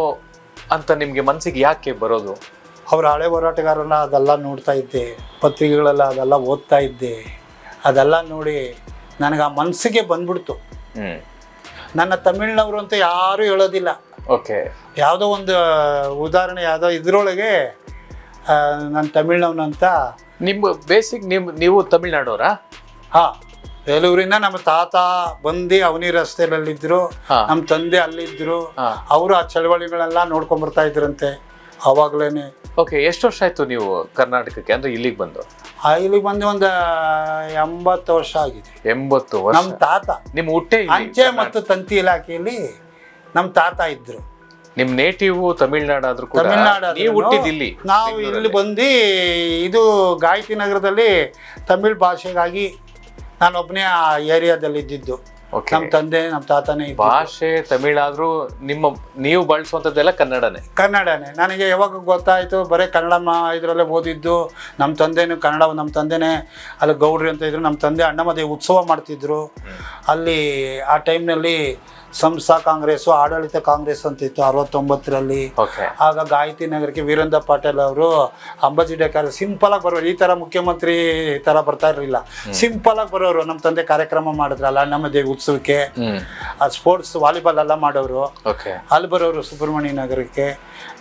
ಅಂತ ನಿಮಗೆ ಮನಸ್ಸಿಗೆ ಯಾಕೆ ಬರೋದು? ಅವ್ರ ಹಳೆ ಹೋರಾಟಗಾರನ ಅದೆಲ್ಲ ನೋಡ್ತಾ ಇದ್ದೆ ಪತ್ರಿಕೆಗಳೆಲ್ಲ ಅದೆಲ್ಲ ಓದ್ತಾ ಇದ್ದೆ. ಅದೆಲ್ಲ ನೋಡಿ ನನಗೆ ಆ ಮನಸ್ಸಿಗೆ ಬಂದ್ಬಿಡ್ತು. ನನ್ನ ತಮಿಳ್ನವರು ಅಂತ ಯಾರೂ ಹೇಳೋದಿಲ್ಲ. ಓಕೆ. ಯಾವುದೋ ಒಂದು ಉದಾಹರಣೆ ಯಾವುದೋ ಇದರೊಳಗೆ ನಾನು ತಮಿಳ್ನವನಂತ ನಿಮ್ಮ ಬೇಸಿಕ್ ನಿಮ್ ನೀವು ತಮಿಳ್ನಾಡೋರಾ ಹಾ ಬೇಲೂರಿಂದ ನಮ್ಮ ತಾತ ಬಂದು ಅವನಿ ರಸ್ತೆಯಲ್ಲಿದ್ದರು. ನಮ್ಮ ತಂದೆ ಅಲ್ಲಿದ್ದರು. ಅವರು ಆ ಚಳವಳಿಗಳೆಲ್ಲ ನೋಡ್ಕೊಂಡ್ ಬರ್ತಾ ಇದ್ರಂತೆ. ಅವಾಗ್ಲೇನೆ. ಓಕೆ ಎಷ್ಟು ವರ್ಷ ಆಯ್ತು ನೀವು ಕರ್ನಾಟಕಕ್ಕೆ? ಅಂದ್ರೆ ಇಲ್ಲಿಗೆ ಬಂದು? ಆ, ಇಲ್ಲಿಗೆ ಬಂದು ಒಂದು ಎಂಬತ್ತು ವರ್ಷ ಆಗಿದೆ. ಎಂಬತ್ತು ವರ್ಷ? ನಮ್ಮ ತಾತ. ನಿಮ್ಮ ಹುಟ್ಟೆ ಇಲ್ಲಿ ಅಂಚೆ ಮತ್ತು ತಂತಿ ಇಲಾಖೆಯಲ್ಲಿ ನಮ್ಮ ತಾತ ಇದ್ರು. ನಿಮ್ಮ ನೇಟಿವ್ ತಮಿಳ್ನಾಡು ಆದ್ರೂ ಕೂಡ ತಮಿಳ್ನಾಡು ನೀವು ಹುಟ್ಟಿದ ಇಲ್ಲಿ ನಾವು ಇಲ್ಲಿ ಬಂದು ಇದು ಗಾಯತ್ರಿ ನಗರದಲ್ಲಿ ತಮಿಳ್ ಭಾಷೆಗಾಗಿ ನಾನೊಬ್ಬನೇ ಆ ಏರಿಯಾದಲ್ಲಿ ಇದ್ದಿದ್ದು ನಮ್ಮ ತಂದೆ ನಮ್ಮ ತಾತನೇ ಭಾಷೆ ತಮಿಳಾದ್ರೂ ನಿಮ್ಮ ನೀವು ಬಳಸುವಂಥದ್ದೆಲ್ಲ ಕನ್ನಡನೇ. ಕನ್ನಡನೇ. ನನಗೆ ಯಾವಾಗ ಗೊತ್ತಾಯಿತು ಬರೀ ಕನ್ನಡ ಮಾ ಇದರಲ್ಲೇ ಓದಿದ್ದು ನಮ್ಮ ತಂದೆನೂ ಕನ್ನಡ ನಮ್ಮ ತಂದೆನೇ ಅಲ್ಲಿ ಗೌಡ್ರಿ ಅಂತ ಇದ್ರು ನಮ್ಮ ತಂದೆ ಅಣ್ಣಮದೇ ಉತ್ಸವ ಮಾಡ್ತಿದ್ರು. ಅಲ್ಲಿ ಆ ಟೈಮ್ನಲ್ಲಿ ಸಂಸ್ಥಾ ಕಾಂಗ್ರೆಸ್ ಆಡಳಿತ ಕಾಂಗ್ರೆಸ್ ಅಂತ ಇತ್ತು ಅರವತ್ತೊಂಬತ್ತರಲ್ಲಿ ಆಗ ಗಾಯತ್ರಿ ನಗರಕ್ಕೆ ವೀರೇಂದ್ರ ಪಾಟೀಲ್ ಅವರು ಅಂಬಾಜಿ ಡೇಕರ್ ಸಿಂಪಲ್ ಆಗಿ ಬರೋರು ಈ ತರ ಮುಖ್ಯಮಂತ್ರಿ ಈ ತರ ಬರ್ತಾ ಇರಲಿಲ್ಲ. ಸಿಂಪಲ್ ಆಗಿ ಬರೋರು ನಮ್ಮ ತಂದೆ ಕಾರ್ಯಕ್ರಮ ಮಾಡಿದ್ರಲ್ಲ ನಮ್ಮ ಉತ್ಸವಕ್ಕೆ. ಹ್ಮ್. ಆ ಸ್ಪೋರ್ಟ್ಸ್ ವಾಲಿಬಾಲ್ ಎಲ್ಲ ಮಾಡೋರು. ಅಲ್ಲಿ ಬರೋರು ಸುಬ್ರಹ್ಮಣ್ಯ ನಗರಕ್ಕೆ.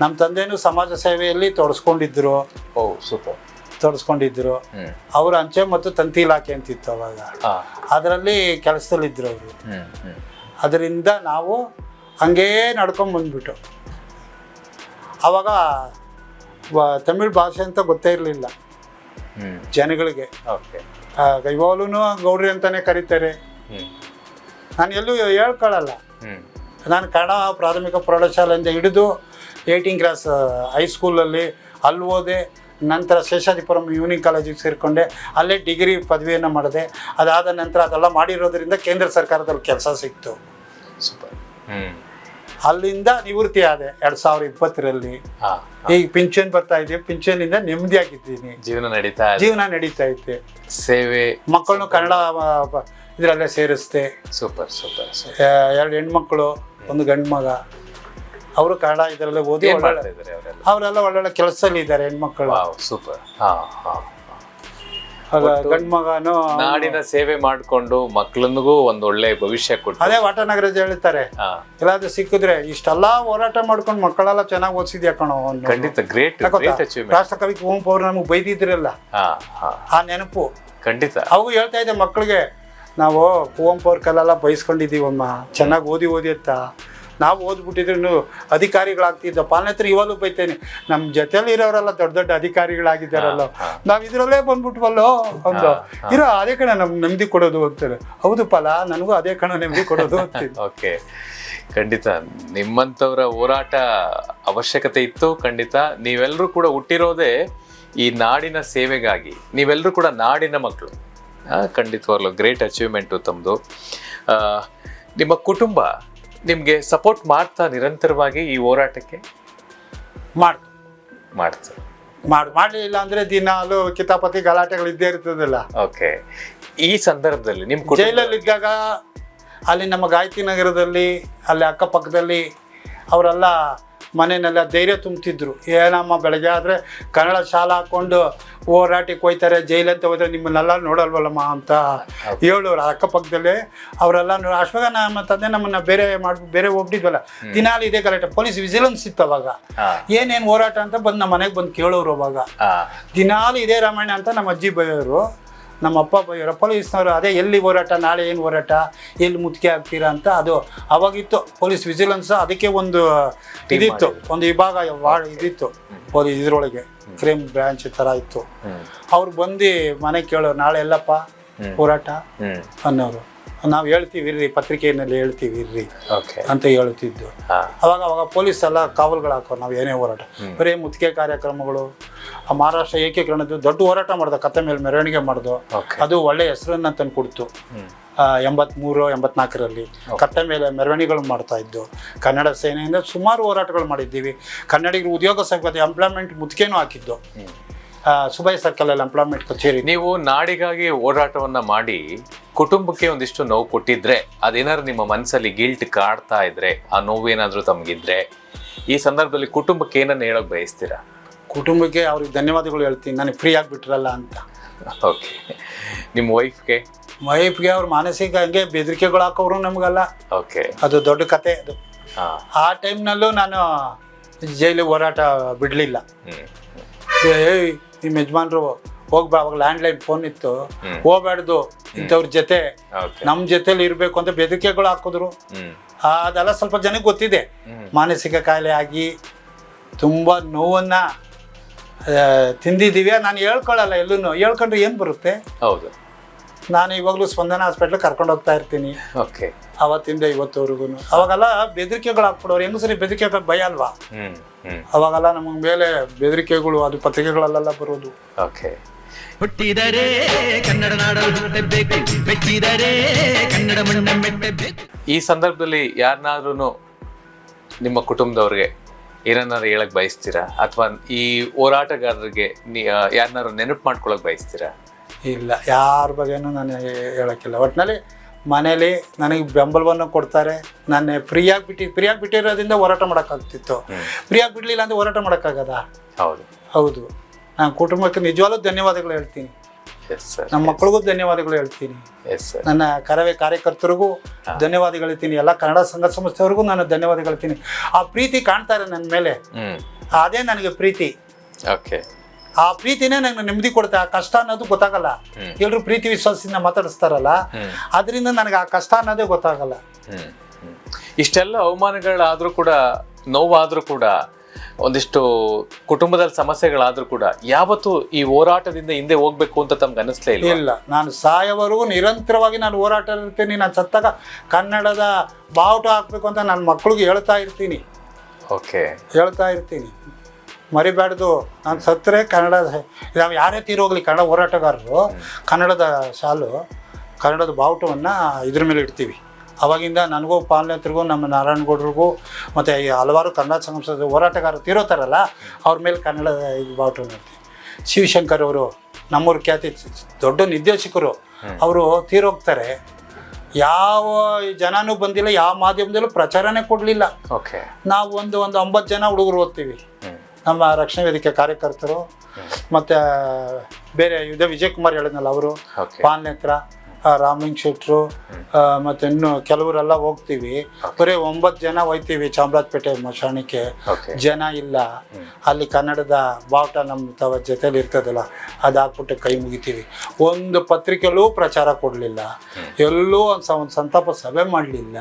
ನಮ್ಮ ತಂದೆನೂ ಸಮಾಜ ಸೇವೆಯಲ್ಲಿ ತೊಡಸ್ಕೊಂಡಿದ್ರು. ಸೂಪರ್ ತೊಡಸ್ಕೊಂಡಿದ್ರು. ಅವ್ರ ಅಂಚೆ ಮತ್ತು ತಂತಿ ಇಲಾಖೆ ಅಂತಿತ್ತು ಅವಾಗ. ಅದರಲ್ಲಿ ಕೆಲಸದಲ್ಲಿದ್ದರು ಅವರು. ಅದರಿಂದ ನಾವು ಹಂಗೇ ನಡ್ಕೊಂಡು ಬಂದ್ಬಿಟ್ಟು. ಆವಾಗ ತಮಿಳ್ ಭಾಷೆ ಅಂತ ಗೊತ್ತೇ ಇರಲಿಲ್ಲ. ಜನಗಳಿಗೆ. ಓಕೆ. ಇವಾಗಲೂ ಗೌಡ್ರಿ ಅಂತಾನೆ ಕರೀತಾರೆ. ನಾನು ಎಲ್ಲೂ ಹೇಳ್ಕೊಳ್ಳಲ್ಲ ನಾನು ಕನ್ನಡ ಪ್ರಾಥಮಿಕ ಪ್ರೌಢಶಾಲೆಯಿಂದ ಹಿಡಿದು ಏಯ್ಟೀನ್ ಕ್ಲಾಸ್ ಹೈಸ್ಕೂಲಲ್ಲಿ ಅಲ್ಲಿ ಓದೆ ನಂತರ ಶೇಷಾದಿಪುರಂ ಯೂನಿಯನ್ ಕಾಲೇಜಿಗೆ ಸೇರಿಕೊಂಡೆ ಅಲ್ಲೇ ಡಿಗ್ರಿ ಪದವಿಯನ್ನು ಮಾಡಿದೆ. ಅದಾದ ನಂತರ ಅದೆಲ್ಲ ಮಾಡಿರೋದ್ರಿಂದ ಕೇಂದ್ರ ಸರ್ಕಾರದಲ್ಲಿ ಕೆಲಸ ಸಿಕ್ತು. ಸೂಪರ್. ಅಲ್ಲಿಂದ ನಿವೃತ್ತಿ ಆದೆ ಎರಡ್ ಸಾವಿರದ ಇಪ್ಪತ್ತರಲ್ಲಿ. ಹಾ ಈಗ ಪಿಂಚನ್ ಬರ್ತಾ ಇದೆ ಪಿಂಚನಿಂದ ನೆಮ್ಮದಿಯಾಗಿದ್ದೀನಿ. ಜೀವನ ನಡೀತಾ ಜೀವನ ನಡೀತಾ ಐತೆ ಸೇವೆ. ಮಕ್ಕಳನ್ನು ಕನ್ನಡ ಇದರಲ್ಲೇ ಸೇರಿಸ್ತೆ ಸೂಪರ್ ಸೂಪರ್ ಎರಡು ಹೆಣ್ಮಕ್ಳು ಒಂದು ಗಂಡು ಮಗ ಅವರು ಕನ್ನಡ ಇದರಲ್ಲೇ ಓದಿ ಅವರೆಲ್ಲ? ಒಳ್ಳೊಳ್ಳೆ ಕೆಲಸದಲ್ಲಿ ಇದ್ದಾರೆ ಹೆಣ್ಮಕ್ಳು. ಸೂಪರ್. ಹಾ ಹಾ. ಗಂಡು ಮಗನು ನಾಡಿನ ಸೇವೆ ಮಾಡ್ಕೊಂಡು ಮಕ್ಳನ್ಗೂ ಒಂದ್ ಒಳ್ಳೆ ಭವಿಷ್ಯ ಕೊಟ್ಟು ಅದೇ ವಾಟನಗರಜ್ ಹೇಳ್ತಾರೆ. ಎಲ್ಲಾದ್ರೂ ಸಿಕ್ಕಿದ್ರೆ ಇಷ್ಟೆಲ್ಲ ಹೋರಾಟ ಮಾಡ್ಕೊಂಡು ಮಕ್ಕಳೆಲ್ಲ ಚೆನ್ನಾಗಿ ಓದಿಸಿದ್ಯಾ ಕಣೋ ಖಂಡಿತ ಗ್ರೇಟ್ ರಾಷ್ಟ್ರಕವಿ ಕುವೆಂಪು ಅವ್ರು ನಮಗೆ ಬೈದಿದ್ರಲ್ಲ. ಆ ನೆನಪು. ಖಂಡಿತ. ಅವಾಗ ಹೇಳ್ತಾ ಇದ್ದೆ ಮಕ್ಕಳಿಗೆ ನಾವು ಕುವೆಂಪು ಅವ್ರ ಕಲ್ಲೆಲ್ಲ ಬಯಸ್ಕೊಂಡಿದೀವಮ್ಮ ಚೆನ್ನಾಗಿ ಓದಿ ಓದಿ ಅಂತ. ನಾವು ಓದ್ಬಿಟ್ಟಿದ್ರು ಅಧಿಕಾರಿಗಳಾಗ್ತಿದ್ದ ಪಾಲನೆ ಹತ್ರ ಇವಾಗಲೂ ಬೈತೇನೆ. ನಮ್ಮ ಜೊತೆಲಿ ಇರೋರೆಲ್ಲ ದೊಡ್ಡ ದೊಡ್ಡ ಅಧಿಕಾರಿಗಳಾಗಿದ್ದಾರಲ್ಲ. ನಾವು ಇದರಲ್ಲೇ ಬಂದ್ಬಿಟ್ವಲ್ಲೋ? ಒಂದು ಇರೋ ಅದೇ ಕಣ ನಮ್ಗೆ ನೆಮ್ಮದಿ ಕೊಡೋದು ಅಂತಾರೆ. ಹೌದು ಪಾಲ ನನಗೂ ಅದೇ ಕಣ ನೆಮ್ಮದಿ ಕೊಡೋದು ಅಂತೀನಿ ಓಕೆ *laughs* ಖಂಡಿತ. ನಿಮ್ಮಂಥವ್ರ ಹೋರಾಟ ಅವಶ್ಯಕತೆ ಇತ್ತು ಖಂಡಿತ. ನೀವೆಲ್ಲರೂ ಕೂಡ ಹುಟ್ಟಿರೋದೇ ಈ ನಾಡಿನ ಸೇವೆಗಾಗಿ. ನೀವೆಲ್ಲರೂ ಕೂಡ ನಾಡಿನ ಮಕ್ಕಳು. ಖಂಡಿತವಾಗ್ಲೂ ಗ್ರೇಟ್ ಅಚೀವ್ಮೆಂಟು ತಮ್ಮದು ನಿಮ್ಮ ಕುಟುಂಬ ನಿಮಗೆ ಸಪೋರ್ಟ್ ಮಾಡ್ತಾ ನಿರಂತರವಾಗಿ ಈ ಹೋರಾಟಕ್ಕೆ? ಮಾಡ್ತು. ಮಾಡ್ತಾರೆ ಮಾಡಿ ಮಾಡಲಿಲ್ಲ ಅಂದರೆ ದಿನಾಲು ಕಿತಾಪತಿ ಗಲಾಟೆಗಳು ಇದ್ದೇ ಇರ್ತದಲ್ಲ. ಓಕೆ ಈ ಸಂದರ್ಭದಲ್ಲಿ ನಿಮ್ಮ ಜೈಲಲ್ಲಿ ಇದ್ದಾಗ ಅಲ್ಲಿ ನಮ್ಮ ಗಾಯತ್ರಿ ನಗರದಲ್ಲಿ ಅಲ್ಲಿ ಅಕ್ಕಪಕ್ಕದಲ್ಲಿ ಅವರೆಲ್ಲ ಮನೆಯಲ್ಲೆಲ್ಲ ಧೈರ್ಯ ತುಂಬುತ್ತಿದ್ರು ಏನಮ್ಮ ಬೆಳಗ್ಗೆ ಆದರೆ ಕನ್ನಡ ಶಾಲೆ ಹಾಕ್ಕೊಂಡು ಹೋರಾಟಕ್ಕೆ ಹೋಯ್ತಾರೆ ಜೈಲಂತ ಹೋದರೆ ನಿಮ್ಮನ್ನೆಲ್ಲ ನೋಡಲ್ವಲ್ಲಮ್ಮ ಅಂತ ಹೇಳೋರು ಅಕ್ಕಪಕ್ಕದಲ್ಲಿ ಅವರೆಲ್ಲ ನೋಡಿ ಅಶ್ವಾಗ ನಮ್ಮ ತಂದೆ ನಮ್ಮನ್ನು ಬೇರೆ ಮಾಡಿ ಬೇರೆ ಹೋಗ್ಬಿಟ್ಟಿದ್ವಲ್ಲ. ದಿನಾಲು ಇದೇ ಕರೆಕ್ಟ್ ಪೊಲೀಸ್ ವಿಜಿಲೆನ್ಸ್ ಇತ್ತು ಅವಾಗ. ಏನೇನು ಹೋರಾಟ ಅಂತ ಬಂದು ನಮ್ಮ ಮನೆಗೆ ಬಂದು ಕೇಳೋರು ಅವಾಗ. ದಿನಾಲು ಇದೇ ರಾಮಾಯಣ ಅಂತ ನಮ್ಮ ಅಜ್ಜಿ ಬೈಯೋರು ನಮ್ಮ ಅಪ್ಪ ಬೈಯೋರು ಪೊಲೀಸ್ನವರು ಅದೇ ಎಲ್ಲಿ ಹೋರಾಟ ನಾಳೆ ಏನು ಹೋರಾಟ ಎಲ್ಲಿ ಮುತ್ತಿಗೆ ಆಗ್ತೀರಾ ಅಂತ ಅದು ಅವಾಗಿತ್ತು. ಪೊಲೀಸ್ ವಿಜಿಲೆನ್ಸ್ ಅದಕ್ಕೆ ಒಂದು ಇದಿತ್ತು. ಒಂದು ವಿಭಾಗ ಭಾಳ ಇದಿತ್ತು. ಪೊಲೀಸ್ ಇದ್ರೊಳಗೆ ಕ್ರೈಮ್ ಬ್ರಾಂಚ್ ಥರ ಇತ್ತು. ಅವ್ರು ಬಂದು ಮನೆ ಕೇಳೋರು ನಾಳೆ ಎಲ್ಲಪ್ಪ ಹೋರಾಟ ಅನ್ನೋರು. ನಾವು ಹೇಳ್ತೀವಿ ಇರ್ರಿ ಪತ್ರಿಕೆಯಲ್ಲಿ ಹೇಳ್ತೀವಿ ಇರ್ರಿ ಅಂತ ಹೇಳ್ತಿದ್ದು ಹಾ. ಅವಾಗ ಅವಾಗ ಪೊಲೀಸ್ ಎಲ್ಲ ಕಾವಲುಗಳು ಹಾಕೋ ನಾವು ಏನೇ ಹೋರಾಟ. ಬರೀ ಮುತ್ತಿಗೆ ಕಾರ್ಯಕ್ರಮಗಳು ಆ ಮಹಾರಾಷ್ಟ್ರ ಏಕೀಕರಣದ್ದು ದೊಡ್ಡ ಹೋರಾಟ ಮಾಡ್ದ ಕತ್ತೆ ಮೇಲೆ ಮೆರವಣಿಗೆ ಮಾಡ್ದು. ಅದು ಒಳ್ಳೆ ಹೆಸರನ್ನ ತಂದು ಕೊಡ್ತು. ಎಂಬತ್ಮೂರು ಎಂಬತ್ನಾಲ್ಕರಲ್ಲಿ ಕಟ್ಟ ಮೇಲೆ ಮೆರವಣಿಗೆಗಳು ಮಾಡ್ತಾ ಇದ್ದು. ಕನ್ನಡ ಸೇನೆಯಿಂದ ಸುಮಾರು ಹೋರಾಟಗಳು ಮಾಡಿದ್ದೀವಿ. ಕನ್ನಡಿಗರು ಉದ್ಯೋಗ ಸಂಘದ ಎಂಪ್ಲಾಯ್ಮೆಂಟ್ ಮುತ್ತಿಗೆನೂ ಹಾಕಿದ್ದು. ಸುಬಾಯ್ ಸರ್ಕಲಲ್ಲಿ ಎಂಪ್ಲಾಯ್ಮೆಂಟ್ ಕಚೇರಿ ನೀವು ನಾಡಿಗಾಗಿ ಓಡಾಟವನ್ನ ಮಾಡಿ ಕುಟುಂಬಕ್ಕೆ ಒಂದಿಷ್ಟು ನೋವು ಕೊಟ್ಟಿದ್ರೆ ಅದೇನಾದ್ರು ನಿಮ್ಮ ಮನಸ್ಸಲ್ಲಿ ಗಿಲ್ಟ್ ಕಾಡ್ತಾ ಇದ್ರೆ ಆ ನೋವೇನಾದರೂ ತಮಗಿದ್ರೆ ಈ ಸಂದರ್ಭದಲ್ಲಿ ಕುಟುಂಬಕ್ಕೆ ಏನನ್ನ ಹೇಳೋಕೆ ಬಯಸ್ತೀರಾ? ಕುಟುಂಬಕ್ಕೆ ಅವ್ರಿಗೆ ಧನ್ಯವಾದಗಳು ಹೇಳ್ತೀನಿ. ನನಗೆ ಫ್ರೀ ಆಗಿಬಿಟ್ರಲ್ಲ ಅಂತ. ಓಕೆ ನಿಮ್ಮ ವೈಫ್ಗೆ ವೈಫ್ಗೆ ಅವ್ರ ಮಾನಸಿಕ ಹಂಗೆ ಬೆದರಿಕೆಗಳು ಹಾಕೋರು ನಮಗಲ್ಲ. ಓಕೆ ಅದು ದೊಡ್ಡ ಕತೆ ಅದು. ಹಾ. ಆ ಟೈಮ್ನಲ್ಲೂ ನಾನು ಜೈಲಿಗೆ ಹೋರಾಟ ಬಿಡಲಿಲ್ಲ. ಏಯ್ ನಿಮ್ಮ ಯಜಮಾನ್ರು ಹೋಗ್ಬೇಡ ಅವಾಗ ಲ್ಯಾಂಡ್ಲೈನ್ ಫೋನ್ ಇತ್ತು. ಹೋಗ್ಬಾರ್ದು. ಇಂಥವ್ರ ಜೊತೆ. ನಮ್ಮ ಜೊತೆಲಿ ಇರಬೇಕು ಅಂತ ಬೆದರಿಕೆಗಳು ಹಾಕಿದ್ರು. ಅದೆಲ್ಲ ಸ್ವಲ್ಪ ಜನಕ್ಕೆ ಗೊತ್ತಿದೆ. ಮಾನಸಿಕ ಕಾಯಿಲೆ ಆಗಿ ತುಂಬ ನೋವನ್ನ ತಿಂದಿದ್ದೀವಿ. ನಾನು ಹೇಳ್ಕೊಳ್ಳಲ್ಲ ಎಲ್ಲೂ ಹೇಳ್ಕೊಂಡ್ರೆ ಏನು ಬರುತ್ತೆ? ಹೌದು. ನಾನು ಇವಾಗಲೂ ಸ್ಪಂದನ ಹಾಸ್ಪಿಟ್ಲ್ ಕರ್ಕೊಂಡು ಹೋಗ್ತಾ ಇರ್ತೀನಿ. ಓಕೆ ಅವತ್ತಿಂದ ಇವತ್ತುವರೆಗೂ ಅವಾಗೆಲ್ಲ ಬೆದರಿಕೆಗಳು ಹಾಕ್ಬಿಡೋರು. ಹೆಂಗಸರಿ ಬೆದರಿಕೆ ಭಯ ಅಲ್ವಾ? ಅವಾಗೆಲ್ಲ ನಮಗೆ ಮೇಲೆ ಬೆದರಿಕೆಗಳು ಅದು ಪತ್ರಿಕೆಗಳಲ್ಲೆಲ್ಲ ಬರೋದು. ಓಕೆ. ಹುಟ್ಟಿದರೆ ಕನ್ನಡ ಮೆಚ್ಚಿದರೆ ಕನ್ನಡ ಮಣ್ಣ ಮೆಟ್ಟಬೇಕು ಈ ಸಂದರ್ಭದಲ್ಲಿ ಯಾರನ್ನಾದ್ರೂ ನಿಮ್ಮ ಕುಟುಂಬದವ್ರಿಗೆ ಏನನ್ನಾರು ಹೇಳಕ್ ಬಯಸ್ತೀರಾ? ಅಥವಾ ಈ ಹೋರಾಟಗಾರರಿಗೆ ಯಾರನ್ನಾರು ನೆನಪು ಮಾಡ್ಕೊಳಕ್ ಬಯಸ್ತೀರಾ? ಇಲ್ಲ ಯಾರ ಬಗ್ಗೆನೂ ನಾನು ಹೇಳಕ್ಕಿಲ್ಲ. ಒಟ್ಟಿನಲ್ಲಿ ಮನೇಲಿ ನನಗೆ ಬೆಂಬಲವನ್ನು ಕೊಡ್ತಾರೆ. ನಾನು ಫ್ರೀಯಾಗಿ ಬಿಟ್ಟು ಫ್ರೀಯಾಗಿ ಬಿಟ್ಟಿರೋದ್ರಿಂದ ಹೋರಾಟ ಮಾಡೋಕ್ಕಾಗ್ತಿತ್ತು. ಫ್ರೀಯಾಗಿ ಬಿಡಲಿಲ್ಲ ಅಂದರೆ ಹೋರಾಟ ಮಾಡೋಕ್ಕಾಗದ? ಹೌದು. ಹೌದು. ನಾನು ಕುಟುಂಬಕ್ಕೆ ನಿಜವಾಗ್ಲೂ ಧನ್ಯವಾದಗಳು ಹೇಳ್ತೀನಿ. ಎಸ್ ಸರ್ ನಮ್ಮ ಮಕ್ಕಳಿಗೂ ಧನ್ಯವಾದಗಳು ಹೇಳ್ತೀನಿ. ನನ್ನ ಕರವೇ ಕಾರ್ಯಕರ್ತರಿಗೂ ಧನ್ಯವಾದಗಳು ಹೇಳ್ತೀನಿ. ಎಲ್ಲ ಕನ್ನಡ ಸಂಘ ಸಂಸ್ಥೆಯವ್ರಿಗೂ ನಾನು ಧನ್ಯವಾದಗಳು ಹೇಳ್ತೀನಿ. ಆ ಪ್ರೀತಿ ಕಾಣ್ತಾರೆ ನನ್ನ ಮೇಲೆ. ಅದೇ ನನಗೆ ಪ್ರೀತಿ. ಓಕೆ ಆ ಪ್ರೀತಿನೇ ನನಗೆ ನೆಮ್ಮದಿ ಕೊಡುತ್ತೆ. ಆ ಕಷ್ಟ ಅನ್ನೋದು ಗೊತ್ತಾಗಲ್ಲ. ಎಲ್ಲರೂ ಪ್ರೀತಿ ವಿಶ್ವಾಸದಿಂದ ಮಾತಾಡಿಸ್ತಾರಲ್ಲ. ಅದರಿಂದ ನನಗೆ ಆ ಕಷ್ಟ ಅನ್ನೋದೇ ಗೊತ್ತಾಗಲ್ಲ. ಇಷ್ಟೆಲ್ಲ ಅವಮಾನಗಳಾದರೂ ಕೂಡ ನೋವಾದ್ರೂ ಕೂಡ ಒಂದಿಷ್ಟು ಕುಟುಂಬದಲ್ಲಿ ಸಮಸ್ಯೆಗಳಾದ್ರೂ ಕೂಡ ಯಾವತ್ತು ಈ ಹೋರಾಟದಿಂದ ಹಿಂದೆ ಹೋಗ್ಬೇಕು ಅಂತ ತಮ್ಗೆ ಅನಿಸ್ಲೇ ಇಲ್ಲ ಇಲ್ಲ. ನಾನು ಸಾಯವರೆಗೂ ನಿರಂತರವಾಗಿ ನಾನು ಹೋರಾಟ ಇರ್ತೀನಿ ನಾನು ಸತ್ತಾಗ ಕನ್ನಡದ ಬಾವುಟ ಹಾಕ್ಬೇಕು ಅಂತ ನನ್ನ ಮಕ್ಳಿಗೆ ಹೇಳ್ತಾ ಇರ್ತೀನಿ. ಓಕೆ. ಹೇಳ್ತಾ ಇರ್ತೀನಿ. ಮರಿಬಾರ್ದು. ನಾನು ಸತ್ತರೆ ಕನ್ನಡ ನಾವು ಯಾರೇ ತೀರೋಗ್ಲಿ ಕನ್ನಡ ಹೋರಾಟಗಾರರು ಕನ್ನಡದ ಶಾಲು ಕನ್ನಡದ ಬಾವುಟವನ್ನು ಇದ್ರ ಮೇಲೆ ಇಡ್ತೀವಿ. ಅವಾಗಿಂದ ನನಗೂ ಪಾಲನೇತ್ರಿಗೂ ನಮ್ಮ ನಾರಾಯಣಗೌಡ್ರಿಗೂ ಮತ್ತು ಈ ಹಲವಾರು ಕನ್ನಡ ಸಂಸ್ಥೆ ಹೋರಾಟಗಾರರು ತೀರೋತಾರಲ್ಲ ಅವ್ರ ಮೇಲೆ ಕನ್ನಡದ ಇದು ಬಾವುಟವನ್ನು ಇಡ್ತೀವಿ. ಶಿವಶಂಕರ್ ಅವರು ನಮ್ಮೂರು ಖ್ಯಾತಿ ದೊಡ್ಡ ನಿರ್ದೇಶಕರು ಅವರು ತೀರೋಗ್ತಾರೆ. ಯಾವ ಜನನೂ ಬಂದಿಲ್ಲ ಯಾವ ಮಾಧ್ಯಮದಲ್ಲೂ ಪ್ರಚಾರನೇ ಕೊಡಲಿಲ್ಲ. ಓಕೆ. ನಾವು ಒಂದು ಒಂದು ಒಂಬತ್ತು ಜನ ಹುಡುಗರು ಓದ್ತೀವಿ. ನಮ್ಮ ರಕ್ಷಣಾ ವೇದಿಕೆ ಕಾರ್ಯಕರ್ತರು ಮತ್ತು ಬೇರೆ ಯುದ್ಧ ವಿಜಯ್ ಕುಮಾರ್ ಹೇಳಿದ್ನಲ್ಲ ಅವರು ಪಾನ್ ಪಾಲ್ನೇತ್ರ ರಾಮಲಿಂಗ್ ಶೆಟ್ರು ಮತ್ತೆ ಇನ್ನು ಕೆಲವರೆಲ್ಲ ಹೋಗ್ತೀವಿ. ಬರೀ ಒಂಬತ್ತು ಜನ ಹೋಯ್ತೀವಿ ಚಾಮರಾಜಪೇಟೆ ಮಶಾಣಿಕೆ ಜನ ಇಲ್ಲ. ಅಲ್ಲಿ ಕನ್ನಡದ ಬಾವುಟ ನಮ್ಮ ತವ ಜೊತೆಲಿ ಇರ್ತದಲ್ಲ ಅದು ಹಾಕ್ಬಿಟ್ಟು ಕೈ ಮುಗಿತೀವಿ. ಒಂದು ಪತ್ರಿಕೆಲ್ಲೂ ಪ್ರಚಾರ ಕೊಡಲಿಲ್ಲ. ಎಲ್ಲೂ ಒಂದು ಸ ಒಂದು ಸಂತಾಪ ಸಭೆ ಮಾಡಲಿಲ್ಲ.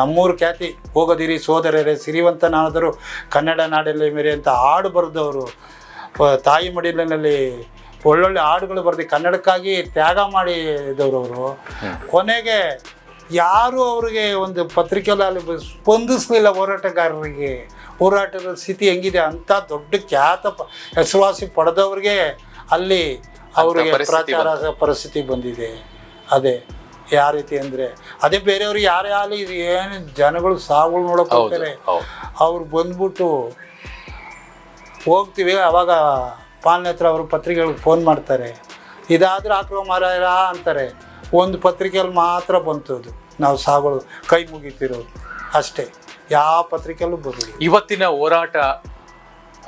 ನಮ್ಮೂರು ಖ್ಯಾತಿ ಹೋಗದಿರಿ ಸೋದರರೇ ಸಿರಿವಂತನಾದರೂ ಕನ್ನಡ ನಾಡಲ್ಲಿ ಮೇರೆ ಅಂತ ಹಾಡು ಬರೆದವರು ತಾಯಿ ಮಡಿಲಿನಲ್ಲಿ ಒಳ್ಳೊಳ್ಳೆ ಹಾಡುಗಳು ಬರೆದು ಕನ್ನಡಕ್ಕಾಗಿ ತ್ಯಾಗ ಮಾಡಿದವರು ಅವರು. ಕೊನೆಗೆ ಯಾರು ಅವರಿಗೆ ಒಂದು ಪತ್ರಿಕೆಯಲ್ಲಿ ಸ್ಪಂದಿಸಲಿಲ್ಲ ಹೋರಾಟಗಾರರಿಗೆ. ಹೋರಾಟದ ಸ್ಥಿತಿ ಹೆಂಗಿದೆ ಅಂತ ದೊಡ್ಡ ಖ್ಯಾತ ಹೆಸರುವಾಸಿ ಪಡೆದವ್ರಿಗೆ ಅಲ್ಲಿ ಅವರಿಗೆ ಪ್ರಚಾರ ಪರಿಸ್ಥಿತಿ ಬಂದಿದೆ. ಅದೇ ಯಾವ ರೀತಿ ಅಂದರೆ ಅದೇ ಬೇರೆಯವ್ರಿಗೆ ಯಾರೇ ಆಗಲಿ ಏನು ಜನಗಳು ಸಾವುಗಳು ನೋಡೋಕೆ ಹೋಗ್ತಾರೆ. ಅವ್ರು ಬಂದ್ಬಿಟ್ಟು ಹೋಗ್ತೀವಿ. ಅವಾಗ ಪಾಲ್ನೇತ್ರ ಅವರು ಪತ್ರಿಕೆಗಳಿಗೆ ಫೋನ್ ಮಾಡ್ತಾರೆ. ಇದಾದರೂ ಹಾಕೋ ಮಾರ ಅಂತಾರೆ. ಒಂದು ಪತ್ರಿಕೆಯಲ್ಲಿ ಮಾತ್ರ ಬಂತು ಅದು. ನಾವು ಸಾಗಳು ಕೈ ಮುಗಿತಿರೋದು. ಅಷ್ಟೇ. ಯಾವ ಪತ್ರಿಕೆಯಲ್ಲೂ ಬರಲಿ ಇವತ್ತಿನ ಹೋರಾಟ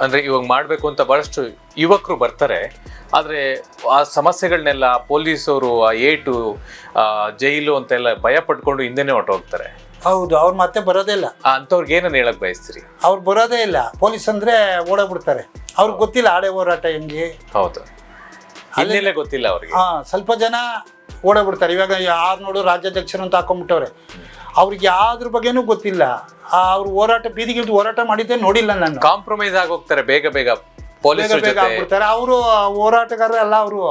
ಅಂದರೆ ಇವಾಗ ಮಾಡಬೇಕು ಅಂತ ಭಾಳಷ್ಟು ಯುವಕರು ಬರ್ತಾರೆ. ಆದರೆ ಆ ಸಮಸ್ಯೆಗಳನ್ನೆಲ್ಲ ಪೊಲೀಸವರು, ಆ ಏಟು ಜೈಲು ಅಂತೆಲ್ಲ ಭಯ ಪಟ್ಕೊಂಡು ಹಿಂದೆನೇ ಹೊರಟೋಗ್ತಾರೆ. ಹೌದು ಅವ್ರು ಮತ್ತೆ ಬರೋದೇ ಇಲ್ಲ. ಅಂತವ್ರಿಗೆ ಏನನ್ನ ಹೇಳಕ್ ಬಯಸ್ತೀರಿ? ಅವ್ರು ಬರೋದೇ ಇಲ್ಲ. ಪೊಲೀಸ್ ಅಂದ್ರೆ ಓಡೋಗ್ಬಿಡ್ತಾರೆ. ಅವ್ರಿಗೆ ಗೊತ್ತಿಲ್ಲ ಆಡೆ ಹೋರಾಟ ಹೆಂಗೆ. ಹೌದು. ಅಲ್ಲೇ ಗೊತ್ತಿಲ್ಲ ಅವ್ರಿಗೆ? ಹಾ ಸ್ವಲ್ಪ ಜನ ಓಡೋಗ್ಬಿಡ್ತಾರೆ. ಇವಾಗ ಯಾರು ನೋಡು ರಾಜ್ಯಾಧ್ಯಕ್ಷರು ಅಂತ ಹಾಕೊಂಡ್ಬಿಟ್ಟವ್ರೆ ಅವ್ರಿಗೆ ಯಾವ್ದ್ರ ಬಗ್ಗೆನೂ ಗೊತ್ತಿಲ್ಲ. ಆ ಅವ್ರು ಹೋರಾಟ ಬೀದಿಗಿಳಿದು ಹೋರಾಟ ಮಾಡಿದ್ದೆ ನೋಡಿಲ್ಲ ನಾನು. ಕಾಂಪ್ರಮೈಸ್ ಆಗೋಗ್ತಾರೆ ಬೇಗ ಬೇಗ ಬೇಗ ಪೊಲೀಸರ ಬೇಗ ಜೊತೆ. ಆಗ್ಬಿಡ್ತಾರೆ. ಅವರು ಹೋರಾಟಗಾರರು ಅಲ್ಲ ಅವರು.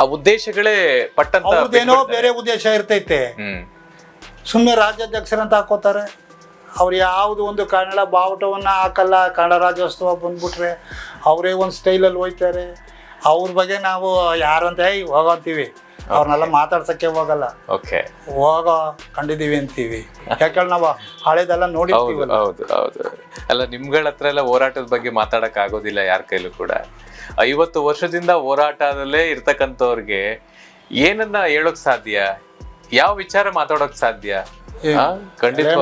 ಆ ಉದ್ದೇಶಗಳೇ ಪಟ್ಟಂತ ಅವ್ರದ್ದೇನೋ ಬಿಟ್ಬಿಡ್ತಾರೆ. ಬೇರೆ ಉದ್ದೇಶ ಇರ್ತೈತೆ. ಸುಮ್ಮನೆ ರಾಜ್ಯಾಧ್ಯಕ್ಷರಂತ ಹಾಕೋತಾರೆ. ಅವ್ರು ಯಾವುದು ಒಂದು ಕನ್ನಡ ಬಾವುಟವನ್ನು ಹಾಕಲ್ಲ ಕನ್ನಡ ರಾಜ್ಯೋತ್ಸವ ಬಂದ್ಬಿಟ್ರೆ ಅವರೇ ಒಂದು ಸ್ಟೈಲಲ್ಲಿ ಹೋಯ್ತಾರೆ ಅವ್ರ ಬಗ್ಗೆ ನಾವು ಯಾರಂತ ಹೇಳಿ ಹೋಗಂತೀವಿ. ಅವ್ರನ್ನೆಲ್ಲ ಮಾತಾಡ್ಸಕ್ಕೆ ಹೋಗಲ್ಲ. ಓಕೆ ಹೋಗೋ ಕಂಡಿದ್ದೀವಿ ಅಂತೀವಿ. ಯಾಕಂದ್ರೆ ನಾವು ಹಳೇದೆಲ್ಲ ನೋಡಿ ಹೌದು ಹೌದು. ಅಲ್ಲ ನಿಮ್ಗಳ ಹತ್ರ ಎಲ್ಲ ಹೋರಾಟದ ಬಗ್ಗೆ ಮಾತಾಡಕ್ ಆಗೋದಿಲ್ಲ ಯಾರ ಕೈಲೂ ಕೂಡ. ಐವತ್ತು ವರ್ಷದಿಂದ ಹೋರಾಟದಲ್ಲೇ ಇರ್ತಕ್ಕಂಥವ್ರಿಗೆ ಏನನ್ನ ಹೇಳೋಕ್ ಸಾಧ್ಯ? ಯಾವ ವಿಚಾರ ಮಾತಾಡೋಕ್ ಸಾಧ್ಯ?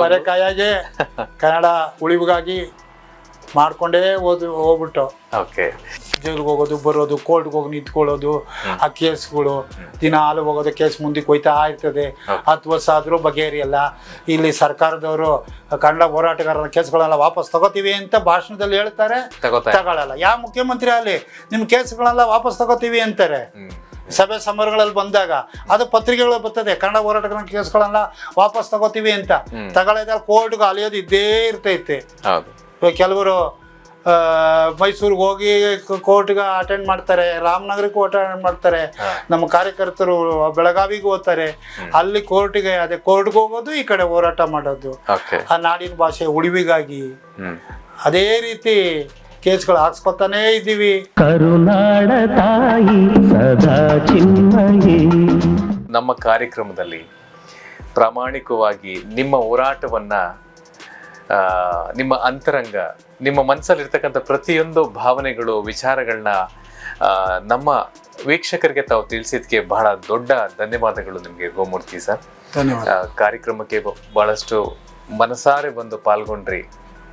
ಮರೆಕಾಯಾಗೆ *laughs* ಕನ್ನಡ ಉಳಿವಿಗಾಗಿ ಮಾಡ್ಕೊಂಡೇ ಓದು ಹೋಗ್ಬಿಟ್ಟು. ಓಕೆ. ಜೈಲ್ಗೆ ಹೋಗೋದು ಬರೋದು ಕೋರ್ಟ್ಗೆ ಹೋಗಿ ನಿಂತ್ಕೊಳ್ಳೋದು ಆ ಕೇಸ್ಗಳು ದಿನ ಹಾಲು ಹೋಗೋದು ಕೇಸ್ ಮುಂದಕ್ಕೆ ಹೋಯ್ತಾ ಇರ್ತದೆ. ಹತ್ತು ವರ್ಷ ಆದರೂ ಬಗೆಹರಿಯಲ್ಲ ಇಲ್ಲಿ ಸರ್ಕಾರದವರು ಕನ್ನಡ ಹೋರಾಟಗಾರರ ಕೇಸ್ಗಳೆಲ್ಲ ವಾಪಸ್ ತಗೋತೀವಿ ಅಂತ ಭಾಷಣದಲ್ಲಿ ಹೇಳ್ತಾರೆ. ತಗೊಳಲ್ಲ. ತಗೊಳ್ಳಲ್ಲ ಯಾವ ಮುಖ್ಯಮಂತ್ರಿ ಅಲ್ಲಿ ನಿಮ್ಮ ಕೇಸ್ಗಳೆಲ್ಲ ವಾಪಸ್ ತಗೋತೀವಿ ಅಂತಾರೆ. ಸಭೆ ಸಮಾರಂಭಗಳಲ್ಲಿ ಬಂದಾಗ ಅದು ಪತ್ರಿಕೆಗಳು ಬರ್ತದೆ ಕನ್ನಡ ಹೋರಾಟಗಾರರ ಕೇಸ್ಗಳನ್ನ ವಾಪಸ್ ತಗೋತೀವಿ ಅಂತ. ತಗೊಳ್ಳೋದಾಗ ಕೋರ್ಟ್ಗೆ ಅಲಿಯೋದು ಇದ್ದೇ ಇರ್ತೈತೆ. ಕೆಲವರು ಮೈಸೂರಿಗೆ ಹೋಗಿ ಕೋರ್ಟ್ಗೆ ಅಟೆಂಡ್ ಮಾಡ್ತಾರೆ ರಾಮನಗರಕ್ಕೂ ಅಟೆಂಡ್ ಮಾಡ್ತಾರೆ. ನಮ್ಮ ಕಾರ್ಯಕರ್ತರು ಬೆಳಗಾವಿಗೆ ಹೋಗ್ತಾರೆ. ಅಲ್ಲಿ ಕೋರ್ಟಿಗೆ ಅದೇ ಕೋರ್ಟ್ಗೆ ಹೋಗೋದು ಈ ಕಡೆ ಹೋರಾಟ ಮಾಡೋದು. ಆ ನಾಡಿನ ಭಾಷೆ ಉಳಿವಿಗಾಗಿ. ಅದೇ ರೀತಿ ಕೇಸ್ಗಳು ಹಾಕ್ಸ್ಕೊತಾನೇ ಇದ್ದೀವಿ. ಕರುನಾಡ ತಾಯಿ ಸದಾ ಚಿನ್ಮಯಿ. ನಮ್ಮ ಕಾರ್ಯಕ್ರಮದಲ್ಲಿ ಪ್ರಾಮಾಣಿಕವಾಗಿ ನಿಮ್ಮ ಹೋರಾಟವನ್ನ ಆ, ನಿಮ್ಮ ಅಂತರಂಗ ನಿಮ್ಮ ಮನಸ್ಸಲ್ಲಿರ್ತಕ್ಕಂಥ ಪ್ರತಿಯೊಂದು ಭಾವನೆಗಳು ವಿಚಾರಗಳನ್ನ ಆ, ನಮ್ಮ ವೀಕ್ಷಕರಿಗೆ ತಾವು ತಿಳಿಸಿದ್ಕೆ ಬಹಳ ದೊಡ್ಡ ಧನ್ಯವಾದಗಳು ನಿಮಗೆ ಗೋಮೂರ್ತಿ ಸರ್. ಧನ್ಯವಾದ. ಆ, ಕಾರ್ಯಕ್ರಮಕ್ಕೆ ಬ- ಬಹಳಷ್ಟು ಮನಸಾರೆ ಬಂದು ಪಾಲ್ಗೊಂಡ್ರಿ.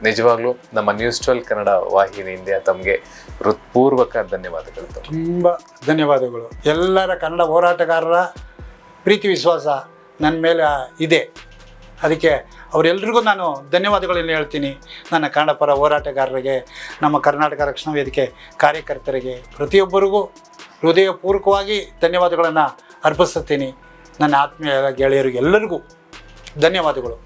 ನಿಜವಾಗ್ಲೂ ನಮ್ಮ ನ್ಯೂಸ್ ಟ್ವೆಲ್ ಕನ್ನಡ ವಾಹಿನಿಯಿಂದ ತಮಗೆ ಹೃತ್ಪೂರ್ವಕ ಧನ್ಯವಾದಗಳು ತುಂಬಾ ಧನ್ಯವಾದಗಳು. ಎಲ್ಲರ ಕನ್ನಡ ಹೋರಾಟಗಾರರ ಪ್ರೀತಿ, ವಿಶ್ವಾಸ ನನ್ನ ಮೇಲೆ ಇದೆ. ಅದಕ್ಕೆ ಅವರೆಲ್ಲರಿಗೂ ನಾನು ಧನ್ಯವಾದಗಳನ್ನು ಹೇಳ್ತೀನಿ. ನನ್ನ ಕನ್ನಡ ಪರ ಹೋರಾಟಗಾರರಿಗೆ, ನಮ್ಮ ಕರ್ನಾಟಕ ರಕ್ಷಣಾ ವೇದಿಕೆ ಕಾರ್ಯಕರ್ತರಿಗೆ, ಪ್ರತಿಯೊಬ್ಬರಿಗೂ ಹೃದಯಪೂರ್ವಕವಾಗಿ ಧನ್ಯವಾದಗಳನ್ನು ಅರ್ಪಿಸುತ್ತೀನಿ ನನ್ನ ಆತ್ಮೀಯ ಗೆಳೆಯರಿಗೆ ಎಲ್ಲರಿಗೂ ಧನ್ಯವಾದಗಳು.